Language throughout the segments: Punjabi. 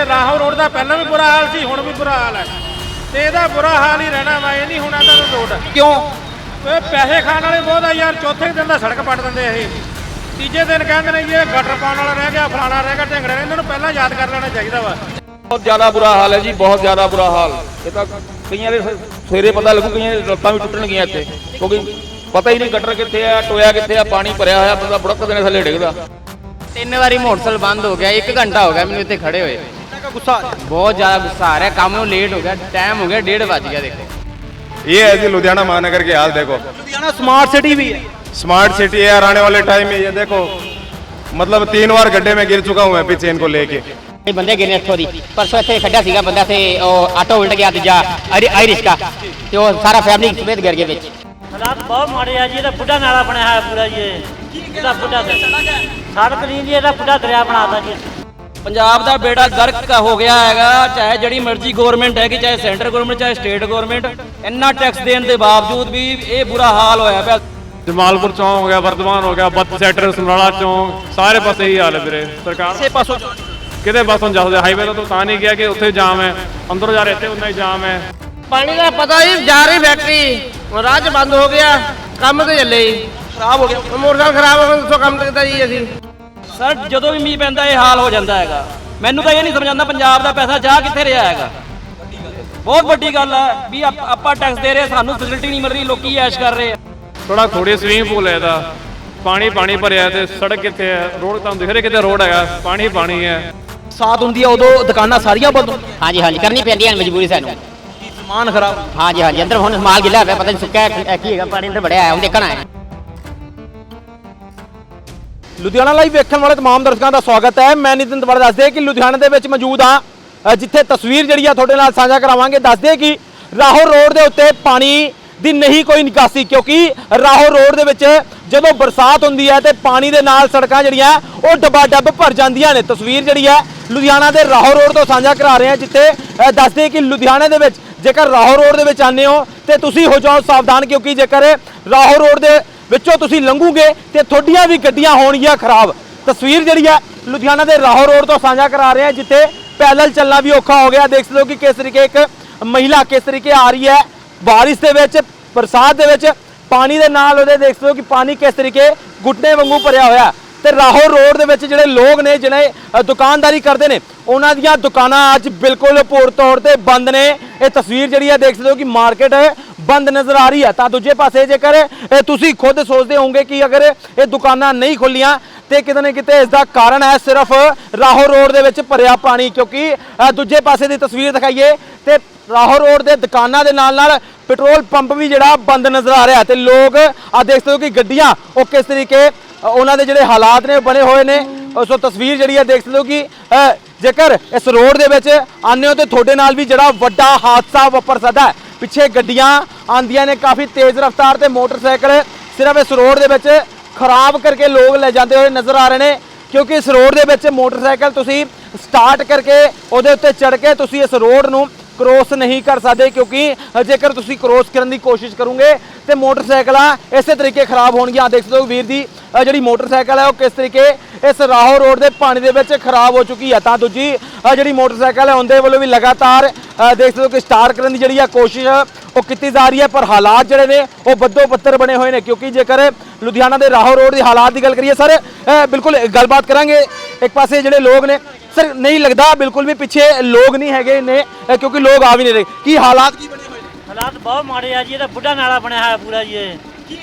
ਤੇ ਰਾਹੋਂ ਰੋਡ ਦਾ ਪਹਿਲਾਂ ਵੀ ਬੁਰਾ ਹਾਲ ਸੀ ਹੁਣ ਵੀ ਬੁਰਾ ਹਾਲ ਹੈ। ਤੇ ਇਹਦਾ ਬੁਰਾ ਹਾਲ ਹੀ ਰਹਿਣਾ ਵਾ ਇਹ ਨਹੀਂ ਹੋਣਾ ਤਾਂ ਰੋਡ ਕਿਉਂ? ਇਹ ਪੈਸੇ ਖਾਣ ਵਾਲੇ ਬਹੁਤ ਆ ਯਾਰ ਚੌਥੇ ਦਿਨ ਦਾ ਸੜਕ ਪੱਟ ਦਿੰਦੇ ਇਹ। ਤੀਜੇ ਦਿਨ ਕਹਿੰਦੇ ਨੇ ਜੀ ਇਹ ਗਟਰ ਪਾਉਣ ਵਾਲਾ ਰਹਿ ਗਿਆ ਫਲਾਣਾ ਰਹਿ ਗਿਆ ਢਿੰਗੜਾ ਇਹਨਾਂ ਨੂੰ ਪਹਿਲਾਂ ਯਾਦ ਕਰ ਲੈਣਾ ਚਾਹੀਦਾ ਵਾ। ਬਹੁਤ ਜ਼ਿਆਦਾ ਬੁਰਾ ਹਾਲ ਹੈ ਜੀ ਬਹੁਤ ਜ਼ਿਆਦਾ ਬੁਰਾ ਹਾਲ। ਇਹ ਤਾਂ ਕਈਆਂ ਦੇ ਸਵੇਰੇ ਪਤਾ ਲੱਗੂ ਕਈਆਂ ਦੇ ਲੱਤਾਂ ਵੀ ਟੁੱਟਣਗੀਆਂ ਇੱਥੇ ਕਿਉਂਕਿ ਪਤਾ ਹੀ ਨਹੀਂ ਗਟਰ ਕਿੱਥੇ ਆ ਟੋਇਆ ਕਿੱਥੇ ਆ ਪਾਣੀ ਭਰਿਆ ਹੋਇਆ ਬੰਦਾ ਬੁੜਕ ਦੇਣੇ ਥੱਲੇ ਡਿੱਗਦਾ। ਤਿੰਨ ਵਾਰੀ ਮੋਟਰਸਾਈਕਲ ਬੰਦ ਹੋ ਗਿਆ 1 ਘੰਟਾ ਹੋ ਗਿਆ ਮੈਨੂੰ ਇੱਥੇ ਖੜੇ ਹੋਏ। ਗੁੱਸਾ ਬਹੁਤ ਜ਼ਿਆਦਾ ਗੁੱਸਾ ਆ ਰਿਹਾ ਕੰਮ ਨੂੰ ਲੇਟ ਹੋ ਗਿਆ ਟਾਈਮ ਹੋ ਗਿਆ 1:30 ਵੱਜ ਗਿਆ ਦੇਖੋ ये है जी लुधियाना महानगर के हाल देखो ਲੁਧਿਆਣਾ ਸਮਾਰਟ ਸਿਟੀ ਵੀ ਹੈ स्मार्ट सिटी है और आने वाले टाइम में ये देखो मतलब तीन बार गड्ढे में गिर चुका हूँ मैं पीछे इनको लेके ਇਹ ਬੰਦੇ ਗਿਰੇ ਇੱਥੋਂ ਦੀ ਪਰਸੋਂ ਇੱਥੇ ਖੱਡਾ ਸੀਗਾ ਬੰਦਾ ਤੇ ਉਹ ਆਟੋ ਉਲਟ ਗਿਆ ਦੂਜਾ ਆਈ ਆਈ ਰਿਸ਼ਕਾ ਤੇ ਉਹ ਸਾਰਾ ਫੈਮਿਲੀ ਸਮੇਤ ਗਿਰ ਗਿਆ ਵਿੱਚ ਹਾਲਾਤ ਬਹੁਤ ਮਾੜੇ ਆ ਜੀ ਇਹਦਾ ਬੁੱਢਾ ਨਾਲਾ ਬਣਿਆ ਹੋਇਆ ਪੂਰਾ ਜੀ ਇਹ ਇਹਦਾ ਬੁੱਢਾ ਸੜਕ ਨਹੀਂ ਜੀ ਇਹਦਾ ਬੁੱਢਾ ਦਰਿਆ ਬਣਾਤਾ ਜੀ ਪੰਜਾਬ ਦਾ ਬੇੜਾ ਗਰਕ ਹੋ ਗਿਆ ਹੈਗਾ ਚਾਹੇ ਜਿਹੜੀ ਮਰਜ਼ੀ ਗਵਰਨਮੈਂਟ ਹੈਗੀ ਚਾਹੇ ਸੈਂਟਰ ਗਵਰਨਮੈਂਟ ਚਾਹੇ ਸਟੇਟ ਗਵਰਨਮੈਂਟ ਇੰਨਾ ਟੈਕਸ ਦੇਣ ਦੇ ਬਾਵਜੂਦ ਵੀ ਇਹ ਬੁਰਾ ਹਾਲ ਹੋਇਆ ਪਿਆ। ਜਮਾਲਪੁਰ ਚੌਂਕ ਹੋ ਗਿਆ ਵਰਧਮਾਨ ਹੋ ਗਿਆ ਬੱਤ ਸੈਕਟਰ ਸਮਰਾਲਾ ਚੌਂਕ ਸਾਰੇ ਪਾਸੇ ਹੀ ਹਾਲ ਹੈ ਵੀਰੇ ਸਰਕਾਰ। ਕਿਸੇ ਪਾਸੋਂ ਕਿਤੇ ਪਾਸੋਂ ਜਾਂਦੇ ਹਾਈਵੇ ਤੋਂ ਤਾਂ ਨਹੀਂ ਗਿਆ ਕਿ ਉੱਥੇ ਜਾਮ ਹੈ ਅੰਦਰੋਂ ਜਾ ਰਹੇ ਇੱਥੇ ਉਨਾ ਹੀ ਜਾਮ ਹੈ। ਪਾਣੀ ਦਾ ਪਤਾ ਹੀ ਜਾ ਰਹੀ ਫੈਕਟਰੀ 'ਚ ਬੰਦ ਹੋ ਗਿਆ ਕੰਮ ਤੇ ਚੱਲੇ ਖਰਾਬ ਹੋ ਗਿਆ। ਮੋਟਰਸਾਈਕਲ ਖਰਾਬ ਹੋ ਗਿਆ ਦੱਸੋ ਕੰਮ ਤੇ ਕਿੱਦਾਂ ਜੀ ਅਸੀਂ? ਸਰ ਜਦੋਂ ਵੀ ਮੀਂਹ ਪੈਂਦਾ ਇਹ ਹਾਲ ਹੋ ਜਾਂਦਾ ਹੈਗਾ। ਮੈਨੂੰ ਤਾਂ ਇਹ ਨਹੀਂ ਸਮਝ ਆਉਂਦਾ ਪੰਜਾਬ ਦਾ ਪੈਸਾ ਜਾ ਕਿੱਥੇ ਰਿਹਾ ਹੈਗਾ। ਬਹੁਤ ਵੱਡੀ ਗੱਲ ਹੈ ਵੀ ਆਪ- ਆਪਾਂ ਟੈਕਸ ਦੇ ਰਹੇ ਸਾਨੂੰ ਫੈਸਿਲਿਟੀ ਨਹੀਂ ਮਿਲ ਰਹੀ ਲੋਕੀ ਐਸ਼ ਕਰ ਰਹੇ ਆ। ਥੋੜਾ ਥੋੜੀ ਸਵੀਮਿੰਗ ਪੂਲ ਹੈ ਇਹਦਾ। ਪਾਣੀ ਪਾਣੀ ਭਰਿਆ ਤੇ ਸੜਕ ਕਿੱਥੇ ਹੈ? ਰੋਡ ਤੁਹਾਨੂੰ ਦਿਖ ਰਿਹਾ ਕਿਤੇ ਰੋਡ ਹੈਗਾ ਪਾਣੀ ਪਾਣੀ ਹੈ। ਸਾਥ ਹੁੰਦੀ ਆ ਉਦੋਂ ਦੁਕਾਨਾਂ ਸਾਰੀਆਂ ਬੰਦ ਹੁੰਦੀਆਂ। ਹਾਂਜੀ ਹਾਂਜੀ ਕਰਨੀ ਪੈਂਦੀ ਹੈ ਮਜਬੂਰੀ ਸਾਨੂੰ। ਸਮਾਨ ਖਰਾਬ ਹਾਂਜੀ ਹਾਂਜੀ ਅੰਦਰ ਹੁਣ ਮਾਲ ਗਿੱਲਾ ਹੋਇਆ ਪਤਾ ਨਹੀਂ ਸੁੱਕਾ ਹੈ ਕਿ- ਹੈਗਾ ਪਾਣੀ ਅੰਦਰ ਵੜਿਆ ਹੈ ਹੁਣ ਦੇਖਣਾ ਹੈ ਲੁਧਿਆਣਾ ਲਾਈਵ ਵੇਖਣ ਵਾਲੇ ਤਮਾਮ ਦਰਸ਼ਕਾਂ ਦਾ ਸਵਾਗਤ ਹੈ। ਮੈਂ ਨਿਤਿਨ ਦੁਬਾਰਾ ਦੱਸਦੇ ਕਿ ਲੁਧਿਆਣਾ ਦੇ ਵਿੱਚ ਮੌਜੂਦ ਹਾਂ ਜਿੱਥੇ ਤਸਵੀਰ ਜਿਹੜੀ ਆ ਤੁਹਾਡੇ ਨਾਲ ਸਾਂਝਾ ਕਰਾਵਾਂਗੇ। ਦੱਸਦੇ ਕਿ ਰਾਹੋਂ ਰੋਡ ਦੇ ਉੱਤੇ ਪਾਣੀ ਦੀ ਨਹੀਂ ਕੋਈ ਨਿਕਾਸੀ ਕਿਉਂਕਿ ਰਾਹੋਂ ਰੋਡ ਦੇ ਵਿੱਚ ਜਦੋਂ ਬਰਸਾਤ ਹੁੰਦੀ ਹੈ ਤੇ ਪਾਣੀ ਦੇ ਨਾਲ ਸੜਕਾਂ ਜਿਹੜੀਆਂ ਉਹ ਡੱਬਾ ਡੱਬ ਭਰ ਜਾਂਦੀਆਂ ਨੇ। ਤਸਵੀਰ ਜਿਹੜੀ ਹੈ ਲੁਧਿਆਣਾ ਦੇ ਰਾਹੋਂ ਰੋਡ ਤੋਂ ਸਾਂਝਾ ਕਰਾ ਰਹੇ ਹਾਂ ਜਿੱਥੇ ਅ, ਦੱਸਦੇ ਕਿ ਲੁਧਿਆਣੇ ਦੇ ਵਿੱਚ ਜੇਕਰ ਰਾਹੋਂ ਰੋਡ ਦੇ ਵਿੱਚ ਆਨੇ ਹੋ ਤੇ ਤੁਸੀਂ ਹੋ ਜਾਓ ਸਾਵਧਾਨ ਕਿਉਂਕਿ ਜੇਕਰ ਰਾਹੋਂ ਰੋਡ ਦੇ ਵਿੱਚੋਂ ਤੁਸੀਂ ਲੰਘੋਗੇ ਤੇ ਤੁਹਾਡੀਆਂ ਵੀ ਗੱਡੀਆਂ ਹੋਣਗੀਆਂ ਖਰਾਬ। ਤਸਵੀਰ ਜਿਹੜੀ ਹੈ, ਲੁਧਿਆਣਾ ਦੇ ਰਾਹੋ ਰੋਡ ਤੋਂ ਸਾਂਝਾ ਕਰਾ ਰਹੇ ਹਾਂ, ਜਿੱਥੇ ਪੈਦਲ ਚੱਲਣਾ ਵੀ ਔਖਾ ਹੋ ਗਿਆ। ਦੇਖ ਸਕਦੇ ਹੋ ਕਿ ਕਿਸ ਤਰੀਕੇ ਇੱਕ ਮਹਿਲਾ ਕਿਸ ਤਰੀਕੇ ਆ ਰਹੀ ਹੈ। ਬਾਰਿਸ਼ ਦੇ ਵਿੱਚ, ਬਰਸਾਤ ਦੇ ਵਿੱਚ ਪਾਣੀ ਦੇ ਨਾਲ ਉਹਦੇ ਦੇਖ ਸਕਦੇ ਹੋ ਕਿ ਪਾਣੀ ਕਿਸ ਤਰੀਕੇ ਗੁੱਟਨੇ ਵਾਂਗੂ ਭਰਿਆ ਹੋਇਆ ਹੈ। ਤੇ ਰਾਹੋਂ ਰੋਡ ਦੇ ਵਿੱਚ ਜਿਹੜੇ ਲੋਕ ਨੇ ਜਿਹੜੇ ਦੁਕਾਨਦਾਰੀ ਕਰਦੇ ਨੇ, ਉਹਨਾਂ ਦੀਆਂ ਦੁਕਾਨਾਂ ਅੱਜ ਬਿਲਕੁਲ ਪੂਰ ਤੌਰ ਤੇ ਬੰਦ ਨੇ। ਇਹ ਤਸਵੀਰ ਜਿਹੜੀ ਹੈ, ਦੇਖ ਸਕਦੇ ਹੋ ਕਿ ਮਾਰਕੀਟ ਬੰਦ ਨਜ਼ਰ ਆ ਰਹੀ ਹੈ। ਤਾਂ ਦੂਜੇ ਪਾਸੇ ਜੇਕਰ ਤੁਸੀਂ ਖੁਦ ਸੋਚਦੇ ਹੋਵੋਗੇ ਕਿ ਅਗਰ ਇਹ ਦੁਕਾਨਾਂ ਨਹੀਂ ਖੁੱਲੀਆਂ, ਤੇ ਕਿਤੇ ਨਾ ਕਿਤੇ ਇਸ ਦਾ ਕਾਰਨ ਹੈ ਸਿਰਫ ਰਾਹੋ ਰੋਡ ਦੇ ਵਿੱਚ ਭਰਿਆ ਪਾਣੀ, ਕਿਉਂਕਿ ਦੂਜੇ ਪਾਸੇ ਦੀ ਤਸਵੀਰ ਦਿਖਾਈਏ, ਤੇ ਰਾਹੋ ਰੋਡ ਦੇ ਦੁਕਾਨਾਂ ਦੇ ਨਾਲ ਨਾਲ ਪੈਟਰੋਲ ਪੰਪ ਵੀ ਜਿਹੜਾ ਬੰਦ ਨਜ਼ਰ ਆ ਰਿਹਾ ਤੇ ਲੋਕ ਆ ਦੇਖ ਸਕਦੇ ਹੋ ਕਿ ਗੱਡੀਆਂ, ਉਹ ਕਿਸ ਤਰੀਕੇ ਉਹਨਾਂ ਦੇ ਜਿਹੜੇ ਹਾਲਾਤ ਨੇ ਉਹ ਬਣੇ ਹੋਏ ਨੇ। ਸੋ ਤਸਵੀਰ ਜਿਹੜੀ ਹੈ ਦੇਖ ਸਕਦੇ ਹੋ ਕਿ ਜੇਕਰ ਇਸ ਰੋਡ ਦੇ ਵਿੱਚ ਆਉਂਦੇ ਹੋ, ਤੇ ਤੁਹਾਡੇ ਨਾਲ ਵੀ ਜਿਹੜਾ ਵੱਡਾ ਹਾਦਸਾ ਵਾਪਰ ਸਕਦਾ ਹੈ। ਪਿੱਛੇ ਗੱਡੀਆਂ ਆਂਦੀਆਂ ਨੇ, ਕਾਫੀ ਤੇਜ਼ ਰਫ਼ਤਾਰ ਤੇ ਮੋਟਰਸਾਈਕਲ ਸਿਰਫ ਇਸ ਰੋਡ ਦੇ ਵਿੱਚ ਖਰਾਬ ਕਰਕੇ ਲੋਕ ਲੈ ਜਾਂਦੇ ਹੋਏ ਨਜ਼ਰ ਆ ਰਹੇ ਨੇ। ਕਿਉਂਕਿ ਇਸ ਰੋਡ ਦੇ ਵਿੱਚ ਮੋਟਰਸਾਈਕਲ ਤੁਸੀਂ ਸਟਾਰਟ ਕਰਕੇ ਉਹਦੇ ਉੱਤੇ ਚੜ ਕੇ ਤੁਸੀਂ ਇਸ ਰੋਡ ਨੂੰ ਕ੍ਰੋਸ ਨਹੀਂ ਕਰ ਸਕਦੇ, ਕਿਉਂਕਿ ਜੇਕਰ ਤੁਸੀਂ ਕ੍ਰੋਸ ਕਰਨ ਦੀ ਕੋਸ਼ਿਸ਼ ਕਰੋਗੇ, ਤੇ ਮੋਟਰਸਾਈਕਲਾਂ ਇਸੇ ਤਰੀਕੇ ਖਰਾਬ ਹੋਣਗੀਆਂ। ਦੇਖ ਸਕਦੇ ਹੋ ਵੀਰ ਦੀ ਜਿਹੜੀ ਮੋਟਰਸਾਈਕਲ ਹੈ, ਉਹ ਕਿਸ ਤਰੀਕੇ ਇਸ ਰਾਹੋ ਰੋਡ ਦੇ ਪਾਣੀ ਦੇ ਵਿੱਚ ਖਰਾਬ ਹੋ ਚੁੱਕੀ ਹੈ। ਤਾਂ ਦੂਜੀ ਜਿਹੜੀ ਮੋਟਰਸਾਈਕਲ ਹੈ, ਉਹਦੇ ਵੱਲੋਂ ਵੀ ਲਗਾਤਾਰ ਦੇਖ ਸਕਦੇ ਹੋ ਕਿ ਸਟਾਰਟ ਕਰਨ ਦੀ ਜਿਹੜੀ ਆ ਕੋਸ਼ਿਸ਼ ਉਹ ਕੀਤੀ ਜਾ ਰਹੀ ਹੈ ਪਰ ਹਾਲਾਤ ਜਿਹੜੇ ਨੇ ਉਹ ਬੱਦੋ ਬੱਤਰ ਬਣੇ ਹੋਏ ਨੇ ਕਿਉਂਕਿ ਜੇਕਰ ਲੁਧਿਆਣਾ ਦੇ ਰਾਹੋਂ ਰੋਡ ਦੇ ਹਾਲਾਤ ਦੀ ਗੱਲ ਕਰੀਏ ਸਰ ਬਿਲਕੁਲ ਗੱਲਬਾਤ ਕਰਾਂਗੇ। ਇੱਕ ਪਾਸੇ ਜਿਹੜੇ ਲੋਕ ਨੇ ਸਰ ਨਹੀਂ ਲੱਗਦਾ ਬਿਲਕੁਲ ਵੀ ਪਿੱਛੇ ਲੋਕ ਨਹੀਂ ਹੈਗੇ ਨੇ ਕਿਉਂਕਿ ਲੋਕ ਆ ਵੀ ਨਹੀਂ ਰਹੇ। ਕੀ ਹਾਲਾਤ ਕੀ ਬਣੇ ਹੋਏ ਨੇ? ਹਾਲਾਤ ਬਹੁਤ ਮਾੜੇ ਆ ਜੀ ਇਹਦਾ ਬੁੱਢਾ ਨਾਲਾ ਬਣਿਆ ਹੋਇਆ ਪੂਰਾ ਜੀ ਇਹ।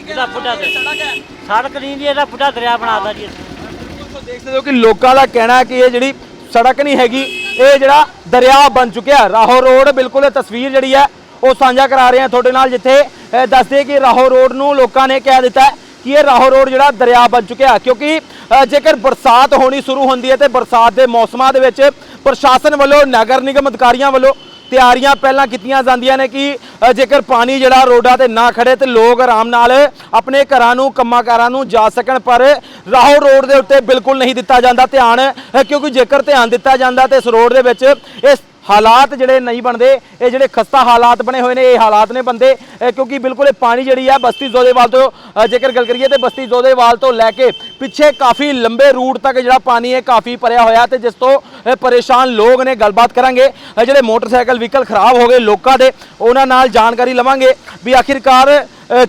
ਇਹਦਾ ਬੁੱਢਾ ਸੜਕ ਨਹੀਂ ਜੀ ਇਹਦਾ ਬੁੱਢਾ ਦਰਿਆ ਬਣਾਤਾ ਜੀ। ਤੁਸੀਂ ਦੇਖ ਸਕਦੇ ਹੋ ਕਿ ਲੋਕਾਂ ਦਾ ਕਹਿਣਾ ਹੈ ਕਿ ਇਹ ਜਿਹੜੀ ਸੜਕ ਨਹੀਂ ਹੈਗੀ ਇਹ ਜਿਹੜਾ ਦਰਿਆ ਬਣ ਚੁੱਕਿਆ ਰਾਹੋਂ ਰੋਡ ਬਿਲਕੁਲ ਇਹ ਤਸਵੀਰ ਜਿਹੜੀ ਹੈ ਉਹ ਸਾਂਝਾ ਕਰਾ ਰਹੇ ਹਾਂ ਤੁਹਾਡੇ ਨਾਲ ਜਿੱਥੇ ਅਹ, ਦੱਸਦੇ ਕਿ ਰਾਹੋਂ ਰੋਡ ਨੂੰ ਲੋਕਾਂ ਨੇ ਕਹਿ ਦਿੱਤਾ ਕਿ ਇਹ ਰਾਹੋ ਰੋਡ ਜਿਹੜਾ ਦਰਿਆ ਬਣ ਚੁੱਕਿਆ ਕਿਉਂਕਿ ਜੇਕਰ ਬਰਸਾਤ ਹੋਣੀ ਸ਼ੁਰੂ ਹੁੰਦੀ ਹੈ ਤੇ ਬਰਸਾਤ ਦੇ ਮੌਸਮਾਂ ਦੇ ਵਿੱਚ ਪ੍ਰਸ਼ਾਸਨ ਵੱਲੋਂ ਨਗਰ ਨਿਗਮ ਅਧਿਕਾਰੀਆਂ ਵੱਲੋਂ ਤਿਆਰੀਆਂ ਪਹਿਲਾਂ ਕੀਤੀਆਂ ਜਾਂਦੀਆਂ ਨੇ ਕਿ ਜੇਕਰ ਪਾਣੀ ਜਿਹੜਾ ਰੋਡਾਂ ਤੇ ਨਾ ਖੜੇ ਤੇ ਲੋਕ ਆਰਾਮ ਨਾਲ ਆਪਣੇ ਘਰਾਂ ਨੂੰ ਕੰਮਾਂਕਾਰਾਂ ਨੂੰ ਜਾ ਸਕਣ ਪਰ ਰਾਹੋਂ ਰੋਡ ਦੇ ਉੱਤੇ ਬਿਲਕੁਲ ਨਹੀਂ ਦਿੱਤਾ ਜਾਂਦਾ ਧਿਆਨ ਕਿਉਂਕਿ ਜੇਕਰ ਧਿਆਨ ਦਿੱਤਾ ਜਾਂਦਾ ਤੇ ਇਸ ਰੋਡ ਦੇ ਵਿੱਚ ਇਸ ਹਾਲਾਤ ਜਿਹੜੇ ਨਹੀਂ ਬਣਦੇ, ਇਹ ਜਿਹੜੇ ਖਸਤਾ ਹਾਲਾਤ ਬਣੇ ਹੋਏ ਨੇ, ਇਹ ਹਾਲਾਤ ਨੇ ਬੰਦੇ। ਕਿਉਂਕਿ ਬਿਲਕੁਲ ਇਹ ਪਾਣੀ ਜਿਹੜੀ ਹੈ ਬਸਤੀ ਜ਼ੋਦੇਵਾਲ ਤੋਂ ਜੇਕਰ ਗੱਲ ਕਰੀਏ ਤੇ ਬਸਤੀ ਜ਼ੋਦੇਵਾਲ ਤੋਂ ਲੈ ਕੇ ਪਿੱਛੇ ਕਾਫੀ ਲੰਬੇ ਰੂਟ ਤੱਕ ਜਿਹੜਾ ਪਾਣੀ ਹੈ ਕਾਫੀ ਭਰਿਆ ਹੋਇਆ ਤੇ ਜਿਸ ਤੋਂ ਪਰੇਸ਼ਾਨ ਲੋਕ ਨੇ, ਗੱਲਬਾਤ ਕਰਾਂਗੇ। ਜਿਹੜੇ ਮੋਟਰਸਾਈਕਲ, ਵਹੀਕਲ ਖਰਾਬ ਹੋ ਗਏ ਲੋਕਾਂ ਦੇ, ਉਹਨਾਂ ਨਾਲ ਜਾਣਕਾਰੀ ਲਵਾਂਗੇ। ਵੀ ਆਖਿਰਕਾਰ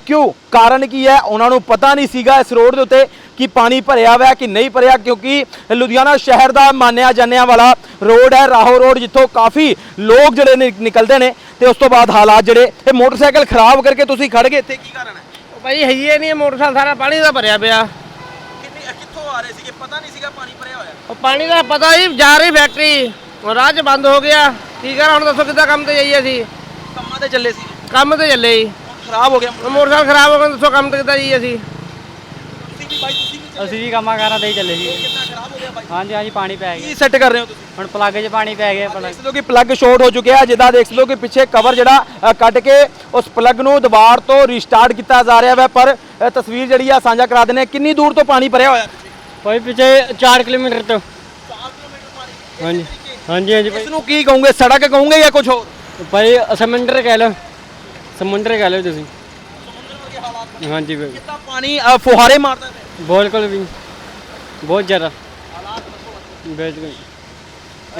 ਕਿਉਂ? ਕਾਰਨ ਕੀ ਹੈ? ਉਹਨਾਂ ਨੂੰ ਪਤਾ ਨਹੀਂ ਸੀਗਾ ਇਸ ਰੋਡ ਦੇ ਉੱਤੇ। ਕਿ ਪਾਣੀ ਭਰਿਆ ਹੋਇਆ ਕਿ ਨਹੀਂ ਭਰਿਆ ਕਿਉਂਕਿ ਲੁਧਿਆਣਾ ਸ਼ਹਿਰ ਦਾ ਮੰਨਿਆ ਜਾਣਿਆ ਵਾਲਾ ਰੋਡ ਹੈ ਰਾਹੋ ਰੋਡ ਜਿੱਥੋਂ ਕਾਫੀ ਲੋਕ ਜਿਹੜੇ ਨੇ ਨਿਕਲਦੇ ਨੇ ਤੇ ਉਸ ਤੋਂ ਬਾਅਦ ਹਾਲਾਤ ਜਿਹੜੇ ਇਹ ਮੋਟਰਸਾਈਕਲ ਖਰਾਬ ਕਰਕੇ ਤੁਸੀਂ ਖੜ ਗਏ ਇੱਥੇ ਕੀ ਕਾਰਨ ਹੈ? ਭਾਈ ਹੈ ਹੀ ਨਹੀਂ ਮੋਟਰਸਾਈਕਲ ਸਾਰਾ ਪਾਣੀ ਦਾ ਭਰਿਆ ਪਿਆ। ਕਿੱਥੋਂ ਆ ਰਹੇ ਸੀਗੇ? ਪਤਾ ਨਹੀਂ ਸੀਗਾ ਪਾਣੀ ਭਰਿਆ ਹੋਇਆ। ਉਹ ਪਾਣੀ ਦਾ ਪਤਾ ਹੀ ਜਾ ਰਹੀ ਫੈਕਟਰੀ ਰਾਹ 'ਚ ਬੰਦ ਹੋ ਗਿਆ। ਕੀ ਕਰਾਂ ਹੁਣ ਦੱਸੋ ਕਿੱਦਾਂ ਕੰਮ ਤੇ ਜਾਈਏ ਅਸੀਂ? ਕੰਮਾਂ ਤੇ ਚੱਲੇ ਸੀ। ਕੰਮ ਤੇ ਚੱਲੇ ਜੀ ਖਰਾਬ ਹੋ ਗਿਆ ਮੋਟਰਸਾਈਕਲ ਖਰਾਬ ਹੋ ਗਿਆ ਦੱਸੋ ਕੰਮ ਤੇ ਕਿੱਦਾਂ ਜਾਈਏ ਅਸੀਂ? ਤੁਸੀਂ ਵੀ ਬਾਈ ਤੁਸੀਂ ਵੀ ਅਸੀਂ ਵੀ ਕੰਮਾਂ ਕਾਰਾਂ ਤੇ ਹੀ ਚੱਲੇ ਸੀ। ਕਿੰਨਾ ਖਰਾਬ ਹੋ ਗਿਆ ਬਾਈ? ਹਾਂਜੀ ਹਾਂਜੀ ਪਾਣੀ ਪੈ ਗਿਆ। ਕੀ ਸੈੱਟ ਕਰ ਰਹੇ ਹੋ ਤੁਸੀਂ? ਹੁਣ ਪਲੱਗ 'ਚ ਪਾਣੀ ਪੈ ਗਿਆ ਦੇਖ ਸਕਦੇ ਹੋ ਕਿ ਪਲੱਗ ਸ਼ਾਰਟ ਹੋ ਚੁੱਕਿਆ ਹੈ ਜਿੱਦਾਂ ਦੇਖ ਸਕਦੇ ਹੋ ਕਿ ਪਿੱਛੇ ਕਵਰ ਜਿਹੜਾ ਅ, ਕੱਢ ਕੇ ਉਸ ਪਲੱਗ ਨੂੰ ਦੁਬਾਰ ਤੋਂ ਰੀਸਟਾਰਟ ਕੀਤਾ ਜਾ ਰਿਹਾ ਹੈ ਪਰ ਅ, ਤਸਵੀਰ ਜਿਹੜੀ ਆ ਸਾਂਝਾ ਕਰਾ ਦਿੰਦੇ ਹਾਂ। ਕਿੰਨੀ ਦੂਰ ਤੋਂ ਪਾਣੀ ਭਰਿਆ ਹੋਇਆ ਭਾਈ ਪਿੱਛੇ 4 ਕਿਲੋਮੀਟਰ ਤੋਂ। ਹਾਂਜੀ। ਹਾਂਜੀ ਹਾਂਜੀ ਇਸ ਨੂੰ ਕੀ ਕਹੋਗੇ ਸੜਕ ਕਹੋਗੇ ਜਾਂ ਕੁਝ ਹੋਰ? ਭਾਈ ਸਮੁੰਦਰ ਕਹਿ ਲਓ। ਸਮੁੰਦਰ ਕਹਿ ਲਓ ਤੁਸੀਂ। ਹਾਂਜੀ ਭਾਈ ਕਿੰਨਾ ਪਾਣੀ ਅ, ਫੁਹਾਰੇ ਮਾਰਦਾ ਪਿਆ। ਬਿਲਕੁਲ ਵੀ। ਬਹੁਤ ਜ਼ਿਆਦਾ। ਬਿਲਕੁਲ।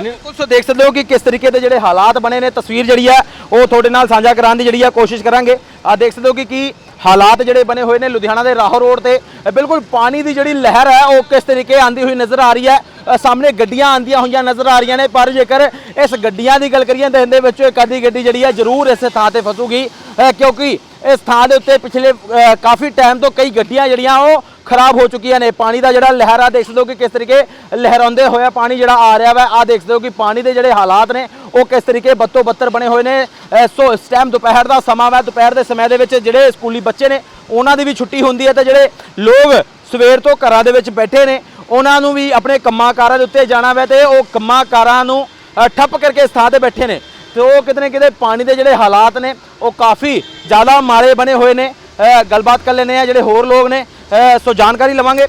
ਬਿਲਕੁਲ ਸੋ ਦੇਖ ਸਕਦੇ ਹੋ ਕਿ ਕਿਸ ਤਰੀਕੇ ਦੇ ਜਿਹੜੇ ਹਾਲਾਤ ਬਣੇ ਨੇ। ਤਸਵੀਰ ਜਿਹੜੀ ਹੈ ਉਹ ਤੁਹਾਡੇ ਨਾਲ ਸਾਂਝਾ ਕਰਾਉਣ ਦੀ ਜਿਹੜੀ ਆ ਕੋਸ਼ਿਸ਼ ਕਰਾਂਗੇ। ਆ ਦੇਖ ਸਕਦੇ ਹੋ ਕਿ ਕੀ ਹਾਲਾਤ ਜਿਹੜੇ ਬਣੇ ਹੋਏ ਨੇ ਲੁਧਿਆਣਾ ਦੇ ਰਾਹੋਂ ਰੋਡ ਤੇ ਬਿਲਕੁਲ ਪਾਣੀ ਦੀ ਜਿਹੜੀ ਲਹਿਰ ਹੈ, ਉਹ ਕਿਸ ਤਰੀਕੇ ਆਂਦੀ ਹੋਈ ਨਜ਼ਰ ਆ ਰਹੀ ਹੈ। ਸਾਹਮਣੇ ਗੱਡੀਆਂ ਆਂਦੀਆਂ ਹੋਈਆਂ ਨਜ਼ਰ ਆ ਰਹੀਆਂ ਨੇ, ਪਰ ਜੇਕਰ ਇਸ ਗੱਡੀਆਂ ਦੀ ਗੱਲ ਕਰੀਏ, ਤਾਂ ਇਹਦੇ ਵਿੱਚੋਂ ਇੱਕ ਅੱਧੀ ਗੱਡੀ ਜਿਹੜੀ ਹੈ ਜ਼ਰੂਰ ਇਸ ਥਾਂ ਤੇ ਫਸੂਗੀ। ਕਿਉਂਕਿ ਇਸ ਥਾਂ ਦੇ ਉੱਤੇ ਪਿਛਲੇ ਕਾਫੀ ਟਾਈਮ ਤੋਂ ਕਈ ਗੱਡੀਆਂ ਜਿਹੜੀਆਂ, ਉਹ ਖਰਾਬ ਹੋ ਚੁੱਕੀਆਂ ਨੇ। ਪਾਣੀ ਦਾ ਜਿਹੜਾ ਲਹਿਰਾ ਦੇਖ ਸਕਦੇ ਹੋ ਕਿ ਕਿਸ ਤਰੀਕੇ ਲਹਿਰਾਉਂਦੇ ਹੋਇਆ ਪਾਣੀ ਜਿਹੜਾ ਆ ਰਿਹਾ ਵਾ। ਆ ਦੇਖ ਸਕਦੇ ਹੋ ਕਿ ਪਾਣੀ ਦੇ ਜਿਹੜੇ ਹਾਲਾਤ ਨੇ, ਉਹ ਕਿਸ ਤਰੀਕੇ ਬੱਤੋ ਬੱਤਰ ਬਣੇ ਹੋਏ ਨੇ। ਸੋ ਇਸ ਟਾਈਮ ਦੁਪਹਿਰ ਦਾ ਸਮਾਂ ਵਾ। ਦੁਪਹਿਰ ਦੇ ਸਮੇਂ ਦੇ ਵਿੱਚ ਜਿਹੜੇ ਸਕੂਲੀ ਬੱਚੇ ਨੇ, ਉਹਨਾਂ ਦੀ ਵੀ ਛੁੱਟੀ ਹੁੰਦੀ ਹੈ ਤੇ ਜਿਹੜੇ ਲੋਕ ਸਵੇਰ ਤੋਂ ਘਰਾਂ ਦੇ ਵਿੱਚ ਬੈਠੇ ਨੇ, ਉਹਨਾਂ ਨੂੰ ਵੀ ਆਪਣੇ ਕੰਮਾਂ ਕਾਰਾਂ ਦੇ ਉੱਤੇ ਜਾਣਾ ਵਾ ਤੇ ਉਹ ਕੰਮਾਂ ਕਾਰਾਂ ਨੂੰ ਠੱਪ ਕਰਕੇ ਇਸ ਥਾਂ ਤੇ ਬੈਠੇ ਨੇ। ਤੇ ਉਹ ਕਿਤੇ ਨਾ ਕਿਤੇ ਪਾਣੀ ਦੇ ਜਿਹੜੇ ਹਾਲਾਤ ਨੇ, ਉਹ ਕਾਫੀ ਜ਼ਿਆਦਾ ਮਾਰੇ ਬਣੇ ਹੋਏ ਨੇ। ਗੱਲਬਾਤ ਕਰ ਲੈਨੇ ਆ ਜਿਹੜੇ ਹੋਰ ਲੋਕ ਨੇ। ਸੋ ਜਾਣਕਾਰੀ ਲਵਾਂਗੇ